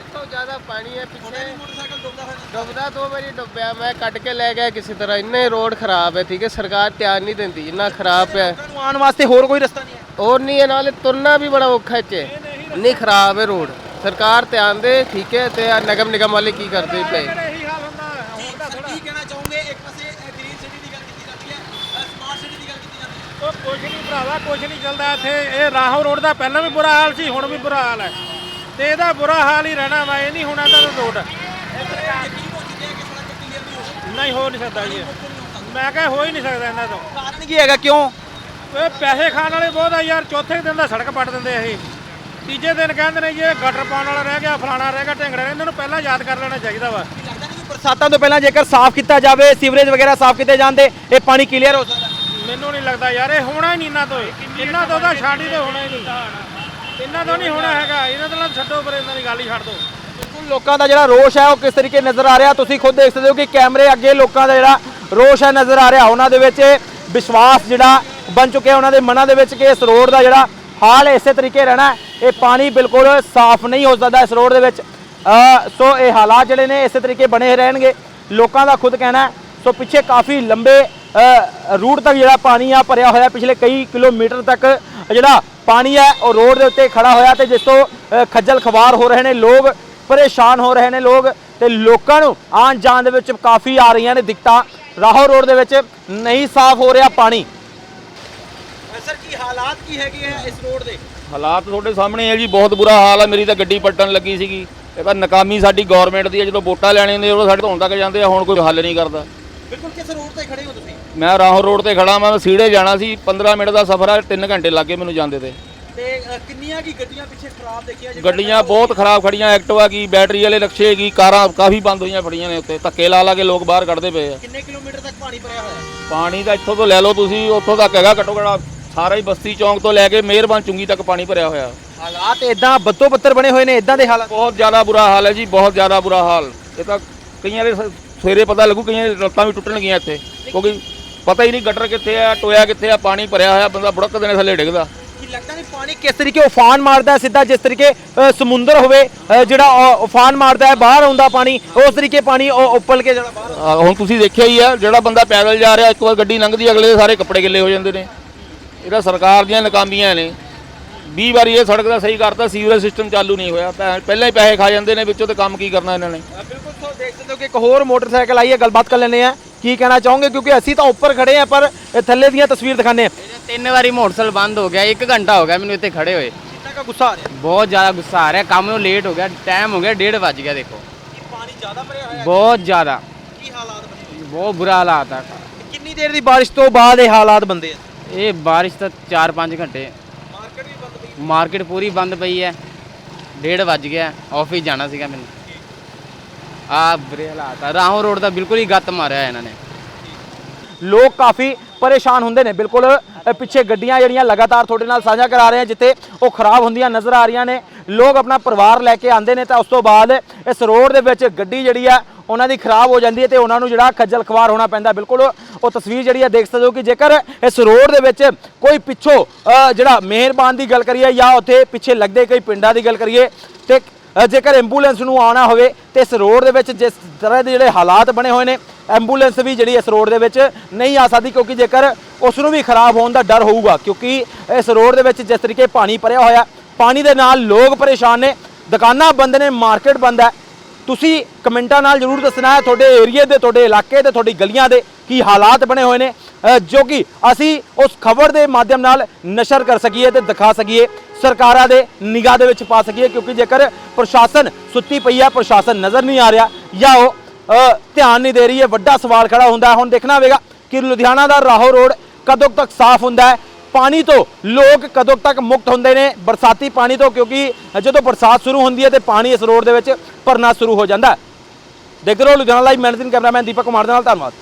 ਇੱਥੋਂ ਜ਼ਿਆਦਾ ਪਾਣੀ ਹੈ ਪਿੱਛੇ ਡੁੱਬਦਾ ਦੋ ਵਾਰੀ ਡੁੱਬਿਆ ਮੈਂ ਕੱਢ ਕੇ ਲੈ ਗਿਆ ਕਿਸੇ ਤਰ੍ਹਾਂ ਇੰਨੇ ਰੋਡ ਖਰਾਬ ਹੈ ਠੀਕ ਹੈ ਸਰਕਾਰ ਧਿਆਨ ਨਹੀਂ ਦਿੰਦੀ ਇੰਨਾ ਖਰਾਬ ਹੈ ਲੋਕਾਂ ਨੂੰ ਆਉਣ ਵਾਸਤੇ ਹੋਰ ਕੋਈ ਰਸਤਾ ਨਹੀਂ ਹੈ ਔਰ ਨਹੀਂ ਇਹ ਨਾਲੇ ਤੁਰਨਾ ਵੀ ਬੜਾ ਔਖਾ ਇੱਥੇ ਇੰਨੀ ਖਰਾਬ ਹੈ ਰੋਡ ਸਰਕਾਰ ਧਿਆਨ ਦੇ ਠੀਕ ਹੈ ਤੇ ਆਹ ਨਗਮ ਨਿਗਮ ਵਾਲੇ ਕੀ ਕਰਦੇ ਪਏ ਇਹੀ ਹਾਲ ਹੁੰਦਾ ਹੁਣ ਤਾਂ ਕੀ ਕਹਿਣਾ ਚਾਹੋਗੇ? ਇੱਕ ਪਾਸੇ ਗ੍ਰੀਨ ਸਿਟੀ ਦੀ ਗੱਲ ਕੀਤੀ ਜਾਂਦੀ ਹੈ ਸਮਾਰਟ ਸਿਟੀ ਦੀ ਗੱਲ ਕੀਤੀ ਜਾਂਦੀ ਹੈ। ਉਹ ਕੁਝ ਨਹੀਂ ਭਰਾਵਾ ਕੁਝ ਨਹੀਂ ਚੱਲਦਾ ਇੱਥੇ। ਇਹ ਰਾਹੋਂ ਰੋਡ ਦਾ ਪਹਿਲਾਂ ਵੀ ਬੁਰਾ ਹਾਲ ਸੀ ਹੁਣ ਵੀ ਬੁਰਾ ਹਾਲ ਹੈ। ਤੇ ਇਹਦਾ ਬੁਰਾ ਹਾਲ ਹੀ ਰਹਿਣਾ ਵਾ ਇਹ ਨਹੀਂ ਹੋਣਾ ਤਾਂ ਰੋਡ। ਨਹੀਂ ਹੋ ਨਹੀਂ ਸਕਦਾ ਜੀ। ਮੈਂ ਕਿਹਾ ਹੋ ਹੀ ਨਹੀਂ ਸਕਦਾ ਇਹਨਾਂ ਤੋਂ। ਕਾਰਨ ਕੀ ਹੈਗਾ ਕਿਉਂ? ਇਹ ਪੈਸੇ ਖਾਣ ਵਾਲੇ ਬਹੁਤ ਆ ਯਾਰ ਚੌਥੇ ਦਿਨ ਦਾ ਸੜਕ ਪੱਟ ਦਿੰਦੇ ਆ ਇਹ। ਤੀਜੇ ਦਿਨ ਕਹਿੰਦੇ ਨੇ ਜੀ ਇਹ ਗਟਰ ਪਾਉਣ ਵਾਲਾ ਰਹਿ ਗਿਆ ਫਲਾਣਾ ਰਹਿ ਗਿਆ ਢਿੰਗੜਾ ਇਹਨਾਂ ਨੂੰ ਪਹਿਲਾਂ ਯਾਦ ਕਰ ਲੈਣਾ ਚਾਹੀਦਾ ਵਾ। ਬਰਸਾਤਾਂ ਤੋਂ ਪਹਿਲਾਂ ਜੇਕਰ ਸਾਫ਼ ਕੀਤਾ ਜਾਵੇ ਸੀਵਰੇਜ ਵਗੈਰਾ ਸਾਫ਼ ਕੀਤੇ ਜਾਂਦੇ ਇਹ ਪਾਣੀ ਕਲੀਅਰ ਹੋ ਸਕਦਾ? ਮੈਨੂੰ ਨਹੀਂ ਲੱਗਦਾ ਯਾਰ ਇਹ ਹੋਣਾ ਹੀ ਨਹੀਂ ਇਹਨਾਂ ਤੋਂ। ਇਹਨਾਂ ਤੋਂ ਤਾਂ ਛਾੜੀ ਤੇ ਹੋਣਾ ਹੀ ਨਹੀਂ। ਇਹਨਾਂ ਤੋਂ ਨਹੀਂ ਹੋਣਾ ਹੈਗਾ। ਇਹਨਾਂ ਤੋਂ ਨਾ ਛੱਡੋ ਪਰ ਇਹਨਾਂ ਦੀ ਗੱਲ ਹੀ ਛੱਡ ਦਿਓ ਬਿਲਕੁਲ ਲੋਕਾਂ ਦਾ ਜਿਹੜਾ ਰੋਸ਼ ਹੈ ਉਹ ਕਿਸ ਤਰੀਕੇ ਨਜ਼ਰ ਆ ਰਿਹਾ? ਤੁਸੀਂ ਖੁਦ ਦੇਖ ਸਕਦੇ ਹੋ ਕਿ ਕੈਮਰੇ ਅੱਗੇ ਲੋਕਾਂ ਦਾ ਜਿਹੜਾ ਰੋਸ਼ ਹੈ ਨਜ਼ਰ ਆ ਰਿਹਾ। ਉਹਨਾਂ ਦੇ ਵਿੱਚ ਵਿਸ਼ਵਾਸ ਜਿਹੜਾ ਬਣ ਚੁੱਕਿਆ ਉਹਨਾਂ ਦੇ ਮਨਾਂ ਦੇ ਵਿੱਚ ਕਿ ਇਸ ਰੋਡ ਦਾ ਜਿਹੜਾ ਹਾਲ ਇਸੇ ਤਰੀਕੇ ਰਹਿਣਾ ਇਹ ਪਾਣੀ ਬਿਲਕੁਲ ਸਾਫ਼ ਨਹੀਂ ਹੋ ਸਕਦਾ ਇਸ ਰੋਡ ਦੇ ਵਿੱਚ। ਸੋ ਇਹ ਹਾਲਾਤ ਜਿਹੜੇ ਨੇ ਇਸੇ ਤਰੀਕੇ ਬਣੇ ਰਹਿਣਗੇ। ਲੋਕਾਂ ਦਾ ਖੁਦ ਕਹਿਣਾ ਸੋ ਪਿੱਛੇ ਕਾਫੀ ਲੰਬੇ ਰੂਟ ਤੱਕ ਜਿਹੜਾ ਪਾਣੀ ਆ ਭਰਿਆ ਹੋਇਆ, ਪਿਛਲੇ ਕਈ ਕਿਲੋਮੀਟਰ ਤੱਕ ਜਿਹੜਾ ਪਾਣੀ ਹੈ ਉਹ ਰੋਡ ਦੇ ਉੱਤੇ ਖੜਾ ਹੋਇਆ ਤੇ ਜਿਸ ਤੋਂ ਖੱਜਲ ਖਵਾਰ ਹੋ ਰਹੇ ਨੇ ਲੋਕ, ਪਰੇਸ਼ਾਨ ਹੋ ਰਹੇ ਨੇ ਲੋਕ ਤੇ ਲੋਕਾਂ ਨੂੰ ਆਉਣ ਜਾਣ ਦੇ ਵਿੱਚ ਕਾਫੀ ਆ ਰਹੀਆਂ ਨੇ ਦਿੱਕਤਾਂ। ਰਾਹੋ ਰੋਡ ਦੇ ਵਿੱਚ ਨਹੀਂ ਸਾਫ਼ ਹੋ ਰਿਹਾ ਪਾਣੀ। ਸਰ ਕੀ ਹਾਲਾਤ ਕੀ ਹੈਗੇ ਆ ਇਸ ਰੋਡ ਦੇ? ਹਾਲਾਤ ਤੁਹਾਡੇ ਸਾਹਮਣੇ ਹੈ ਜੀ ਬਹੁਤ ਬੁਰਾ ਹਾਲ ਹੈ ਮੇਰੀ ਤਾਂ ਗੱਡੀ ਪਲਟਣ ਲੱਗੀ ਸੀਗੀ। ਇਹ ਤਾਂ ਨਕਾਮੀ ਸਾਡੀ ਗਵਰਨਮੈਂਟ ਦੀ ਹੈ ਜਦੋਂ ਵੋਟਾਂ ਲੈਣੇ ਨੇ ਉਹ ਸਾਡੇ ਧੋਣ ਤੱਕ ਜਾਂਦੇ ਆ। ਹੁਣ ਕੋਈ ਹੱਲ ਨਹੀਂ ਕਰਦਾ। ਬਿਲਕੁਲ ਕਿਸ ਰੋਡ ਤੇ ਖੜੇ ਹੋ ਤੁਸੀਂ? ਮੈਂ ਰਾਹੋਂ ਰੋਡ ਤੇ ਖੜਾ ਮੈਂ ਸੀੜੇ ਜਾਣਾ ਸੀ। 15 ਮਿੰਟ ਦਾ ਸਫ਼ਰ ਹੈ 3 ਘੰਟੇ ਲੱਗੇ ਮੈਨੂੰ ਜਾਂਦੇ ਤੇ। ਤੇ ਕਿੰਨੀਆਂ ਕੀ ਗੱਡੀਆਂ ਪਿੱਛੇ ਖਰਾਬ ਦੇਖੀਆਂ ਗੱਡੀਆਂ ਬਹੁਤ ਖਰਾਬ ਖੜੀਆਂ। ਐਕਟਿਵਾ ਕੀ ਬੈਟਰੀ ਵਾਲੇ ਰਕਸ਼ੇ ਕੀ ਕਾਰਾਂ ਕਾਫੀ ਬੰਦ ਹੋਈਆਂ ਫੜੀਆਂ ਨੇ ਉੱਤੇ। ਧੱਕੇ ਲਾ ਲਾ ਕੇ ਲੋਕ ਬਾਹਰ ਕੱਢਦੇ ਪਏ ਆ। ਕਿੰਨੇ ਕਿਲੋਮੀਟਰ ਤੱਕ ਪਾਣੀ ਭਰਿਆ ਹੋਇਆ? ਪਾਣੀ ਦਾ ਇੱਥੋਂ ਤੋਂ ਲੈ ਲਓ ਤੁਸੀਂ। ਉੱਥੋਂ ਤੱਕ ਹੈਗਾ ਘੱਟੋ ਘੱਟ ਸਾਰਾ ਹੀ ਬਸਤੀ ਚੌਂਕ ਤੋਂ ਲੈ ਕੇ ਮਿਹਰਬਾਨ ਚੁੰਗੀ ਤੱਕ ਪਾਣੀ ਭਰਿਆ ਹੋਇਆ। ਹਾਲਾਤ ਇਦਾਂ ਬੱਤੋ ਬੱਤਰ ਬਣੇ ਹੋਏ ਨੇ ਇਦਾਂ ਦੇ ਹਾਲਾਤ। ਬਹੁਤ ਜ਼ਿਆਦਾ ਬੁਰਾ ਹਾਲ ਹੈ ਜੀ ਬਹੁਤ ਜ਼ਿਆਦਾ ਬੁਰਾ ਹਾਲ। ਇਹ ਤਾਂ ਕਈਆਂ ਦੇ ਸ- ਸਵੇਰੇ ਪਤਾ ਲੱਗੂ ਕਈਆਂ ਦੀ ਲੱਤਾਂ ਵੀ ਟੁੱਟਣਗੀਆਂ ਇੱਥੇ। ਕਿਉਂਕਿ ਪਤਾ ਹੀ ਨਹੀਂ ਗਟਰ ਕਿੱਥੇ ਆ ਟੋਇਆ ਕਿੱਥੇ ਆ ਪਾਣੀ ਭਰਿਆ ਹੋਇਆ ਬੰਦਾ ਬੁੜਕ ਦੇ ਥੱਲੇ ਡਿੱਗਦਾ। ਕੀ ਲੱਗਦਾ ਨਹੀਂ ਪਾਣੀ ਕਿਸ ਤਰੀਕੇ ਉਫਾਨ ਮਾਰਦਾ ਹੈ ਸਿੱਧਾ ਜਿਸ ਤਰੀਕੇ ਅ, ਸਮੁੰਦਰ ਹੋਵੇ ਅ, ਜਿਹੜਾ ਅ, ਉਫਾਨ ਮਾਰਦਾ ਹੈ ਬਾਹਰ ਆਉਂਦਾ ਪਾਣੀ ਉਸ ਤਰੀਕੇ ਪਾਣੀ ਉਹ ਉੱਪਲ ਕੇ ਜਿਹੜਾ ਬਾਹਰ ਆਹ, ਹੁਣ ਤੁਸੀਂ ਦੇਖਿਆ ਹੀ ਆ ਜਿਹੜਾ ਬੰਦਾ ਪੈਦਲ ਜਾ ਰਿਹਾ ਇੱਕ ਵਾਰ ਗੱਡੀ ਲੰਘਦੀ ਅਗਲੇ ਦੇ ਸਾਰੇ ਕੱਪੜੇ ਗਿੱਲੇ ਹੋ ਜਾਂਦੇ ਨੇ। ਇਹਦਾ ਸਰਕਾਰ ਦੀਆਂ ਨਾਕਾਮੀਆਂ ਨੇ 20 ਵਾਰੀ ਇਹ ਸੜਕ ਦਾ ਸਹੀ ਕਰਤਾ ਸੀਵਰੇਜ ਸਿਸਟਮ ਚਾਲੂ ਨਹੀਂ ਹੋਇਆ ਪੈ- ਪਹਿਲਾਂ ਹੀ ਪੈਸੇ ਖਾ ਜਾਂਦੇ ਨੇ ਵਿੱਚੋਂ ਤੇ ਕੰਮ ਕੀ ਕਰਨਾ ਇਹਨਾਂ ਨੇ? ਬਿਲਕੁਲ ਸੋ ਦੇਖ ਸਕਦੇ ਹੋ ਕਿ ਇੱਕ ਹੋਰ ਮੋਟਰਸਾਈਕਲ ਆਈ ਹੈ ਗੱਲਬਾਤ ਕਰ ਲੈਂਦੇ ਆ ਕੀ ਕਹਿਣਾ ਚਾਹੋਗੇ? ਕਿਉਂਕਿ ਅਸੀਂ ਤਾਂ ਉੱਪਰ ਖੜੇ ਆ ਪਰ ਇਹ ਥੱਲੇ ਦੀਆਂ ਤਸਵੀਰ ਦਿਖਾਣੇ ਆ ਤਿੰਨ ਵਾਰੀ ਮੋਟਰਸਾਈਕਲ ਬੰਦ ਹੋ ਗਿਆ 1 ਘੰਟਾ ਹੋ ਗਿਆ ਮੈਨੂੰ ਇੱਥੇ ਖੜੇ ਹੋਏ। ਕਿੰਨਾ ਕਾ ਗੁੱਸਾ ਆ ਰਿਹਾ? ਬਹੁਤ ਜ਼ਿਆਦਾ ਗੁੱਸਾ ਆ ਰਿਹਾ ਕੰਮ ਨੂੰ ਲੇਟ ਹੋ ਗਿਆ ਟਾਈਮ ਹੋ ਗਿਆ 1:30 ਵੱਜ ਗਿਆ ਦੇਖੋ। ਪਾਣੀ ਜ਼ਿਆਦਾ ਭਰਿਆ ਹੋਇਆ ਬਹੁਤ ਜ਼ਿਆਦਾ। ਕੀ ਹਾਲਾਤ ਬਣੇ ਬਹੁਤ ਬੁਰਾ ਹਾਲਾਤ ਆ। ਕਿੰਨੀ ਦੇਰ ਦੀ ਬਾਰਿਸ਼ ਤੋਂ ਬਾਅਦ ਇਹ ਹਾਲਾਤ ਬੰਦੇ ਆ? ਇਹ ਬਾਰਿਸ਼ ਤਾਂ 4-5 ਘੰਟੇ। ਮਾਰਕੀਟ ਵੀ ਬੰਦ ਪਈ ਮਾਰਕੀਟ ਪੂਰੀ ਬੰਦ ਪਈ ਹੈ। ਡੇਢ ਵੱਜ ਗਿਆ। ਆਫਿਸ ਜਾਣਾ ਸੀਗਾ ਮੈਨੂੰ। ਆ ਬੁਰੇ ਹਾਲਾਤ ਆ। ਰਾਹੋਂ ਰੋਡ ਦਾ ਬਿਲਕੁਲ ਹੀ ਗੱਤ ਮਾਰਿਆ ਇਹਨਾਂ ਨੇ। ਲੋਕ ਕਾਫੀ ਪਰੇਸ਼ਾਨ ਹੁੰਦੇ ਨੇ। ਬਿਲਕੁਲ ਪਿੱਛੇ ਗੱਡੀਆਂ ਜਿਹੜੀਆਂ ਲਗਾਤਾਰ ਤੁਹਾਡੇ ਨਾਲ ਸਾਂਝਾ ਕਰਾ ਰਹੇ ਹਾਂ, ਜਿੱਥੇ ਉਹ ਖਰਾਬ ਹੁੰਦੀਆਂ ਨਜ਼ਰ ਆ ਰਹੀਆਂ ਨੇ। ਲੋਕ ਆਪਣਾ ਪਰਿਵਾਰ ਲੈ ਕੇ ਆਉਂਦੇ ਨੇ ਤਾਂ ਉਸ ਤੋਂ ਬਾਅਦ ਇਸ ਰੋਡ ਦੇ ਵਿੱਚ ਗੱਡੀ ਜਿਹੜੀ ਆ, ਉਹਨਾਂ ਦੀ ਖਰਾਬ ਹੋ ਜਾਂਦੀ ਹੈ ਤੇ ਉਹਨਾਂ ਨੂੰ ਜਿਹੜਾ ਖੱਜਲ ਖਵਾਰ ਹੋਣਾ ਪੈਂਦਾ। ਬਿਲਕੁਲ ਉਹ ਤਸਵੀਰ ਜਿਹੜੀ ਆ ਦੇਖ ਸਕਦੇ ਹੋ ਕਿ ਜੇਕਰ ਇਸ ਰੋਡ ਦੇ ਵਿੱਚ ਕੋਈ ਪਿੱਛੋਂ ਜਿਹੜਾ ਮਿਹਰਬਾਨ ਦੀ ਗੱਲ ਕਰੀਏ ਜਾਂ ਉੱਥੇ ਪਿੱਛੇ ਲੱਗਦੇ ਕਈ ਪਿੰਡਾਂ ਦੀ ਗੱਲ ਕਰੀਏ, ਤੇ ਜੇਕਰ ਐਂਬੂਲੈਂਸ ਨੂੰ ਆਉਣਾ ਹੋਵੇ, ਤੇ ਇਸ ਰੋਡ ਦੇ ਵਿੱਚ ਜਿਸ ਤਰ੍ਹਾਂ ਦੇ ਜਿਹੜੇ ਹਾਲਾਤ ਬਣੇ ਹੋਏ ਨੇ ਐਂਬੂਲੈਂਸ ਵੀ ਜਿਹੜੀ ਇਸ ਰੋਡ ਦੇ ਵਿੱਚ ਨਹੀਂ ਆ ਸਕਦੀ, ਕਿਉਂਕਿ ਜੇਕਰ ਉਸ ਨੂੰ ਵੀ ਖਰਾਬ ਹੋਣ ਦਾ ਡਰ ਹੋਊਗਾ, ਕਿਉਂਕਿ ਇਸ ਰੋਡ ਦੇ ਵਿੱਚ ਜਿਸ ਤਰੀਕੇ ਪਾਣੀ ਭਰਿਆ ਹੋਇਆ, ਪਾਣੀ ਦੇ ਨਾਲ ਲੋਕ ਪਰੇਸ਼ਾਨ ਨੇ, ਦੁਕਾਨਾਂ ਬੰਦ ਨੇ, ਮਾਰਕੀਟ ਬੰਦ ਹੈ ਤੁਸੀਂ ਕਮੈਂਟਾਂ ਨਾਲ ਜਰੂਰ ਦੱਸਣਾ ਹੈ ਤੁਹਾਡੇ ਏਰੀਏ ਦੇ, ਤੁਹਾਡੇ ਇਲਾਕੇ ਦੇ, ਤੁਹਾਡੀ ਗਲੀਆਂ ਦੇ ਕੀ ਹਾਲਾਤ ਬਣੇ ਹੋਏ ਨੇ ਜੋ ਕਿ ਅਸੀਂ ਉਸ ਖਬਰ ਦੇ ਮਾਧਿਅਮ ਨਾਲ ਨਸ਼ਰ ਕਰ ਸਕੀਏ ਤੇ ਦਿਖਾ ਸਕੀਏ, ਸਰਕਾਰਾਂ ਦੇ ਨਿਗਾਹ ਦੇ ਵਿੱਚ ਪਾ ਸਕੀਏ, ਕਿਉਂਕਿ ਜੇਕਰ ਪ੍ਰਸ਼ਾਸਨ ਸੁੱਤੀ ਪਈ ਹੈ, ਪ੍ਰਸ਼ਾਸਨ ਨਜ਼ਰ ਨਹੀਂ ਆ ਰਿਹਾ, ਜਾਂ ਉਹ ਧਿਆਨ ਨਹੀਂ ਦੇ ਰਹੀ ਹੈ, ਵੱਡਾ ਸਵਾਲ ਖੜਾ ਹੁੰਦਾ ਹੁਣ ਦੇਖਣਾ ਹੋਵੇਗਾ ਕਿ ਲੁਧਿਆਣਾ ਦਾ ਰਾਹੋ ਰੋਡ ਕਦੋਂ ਤੱਕ ਸਾਫ਼ ਹੁੰਦਾ ਹੈ ਪਾਣੀ ਤੋਂ ਲੋਕ ਕਦੋਂ ਤੱਕ ਮੁਕਤ ਹੁੰਦੇ ਨੇ? ਬਰਸਾਤੀ ਪਾਣੀ ਤੋਂ, ਕਿਉਂਕਿ ਜਦੋਂ ਬਰਸਾਤ ਸ਼ੁਰੂ ਹੁੰਦੀ ਹੈ ਤੇ ਪਾਣੀ ਇਸ ਰੋਡ ਦੇ ਵਿੱਚ ਭਰਨਾ ਸ਼ੁਰੂ ਹੋ ਜਾਂਦਾ ਹੈ। ਦੇਖਦੇ ਰਹੋ Ludhiana live managing cameraman Deepak Kumar ਦੇ ਨਾਲ, ਧੰਨਵਾਦ।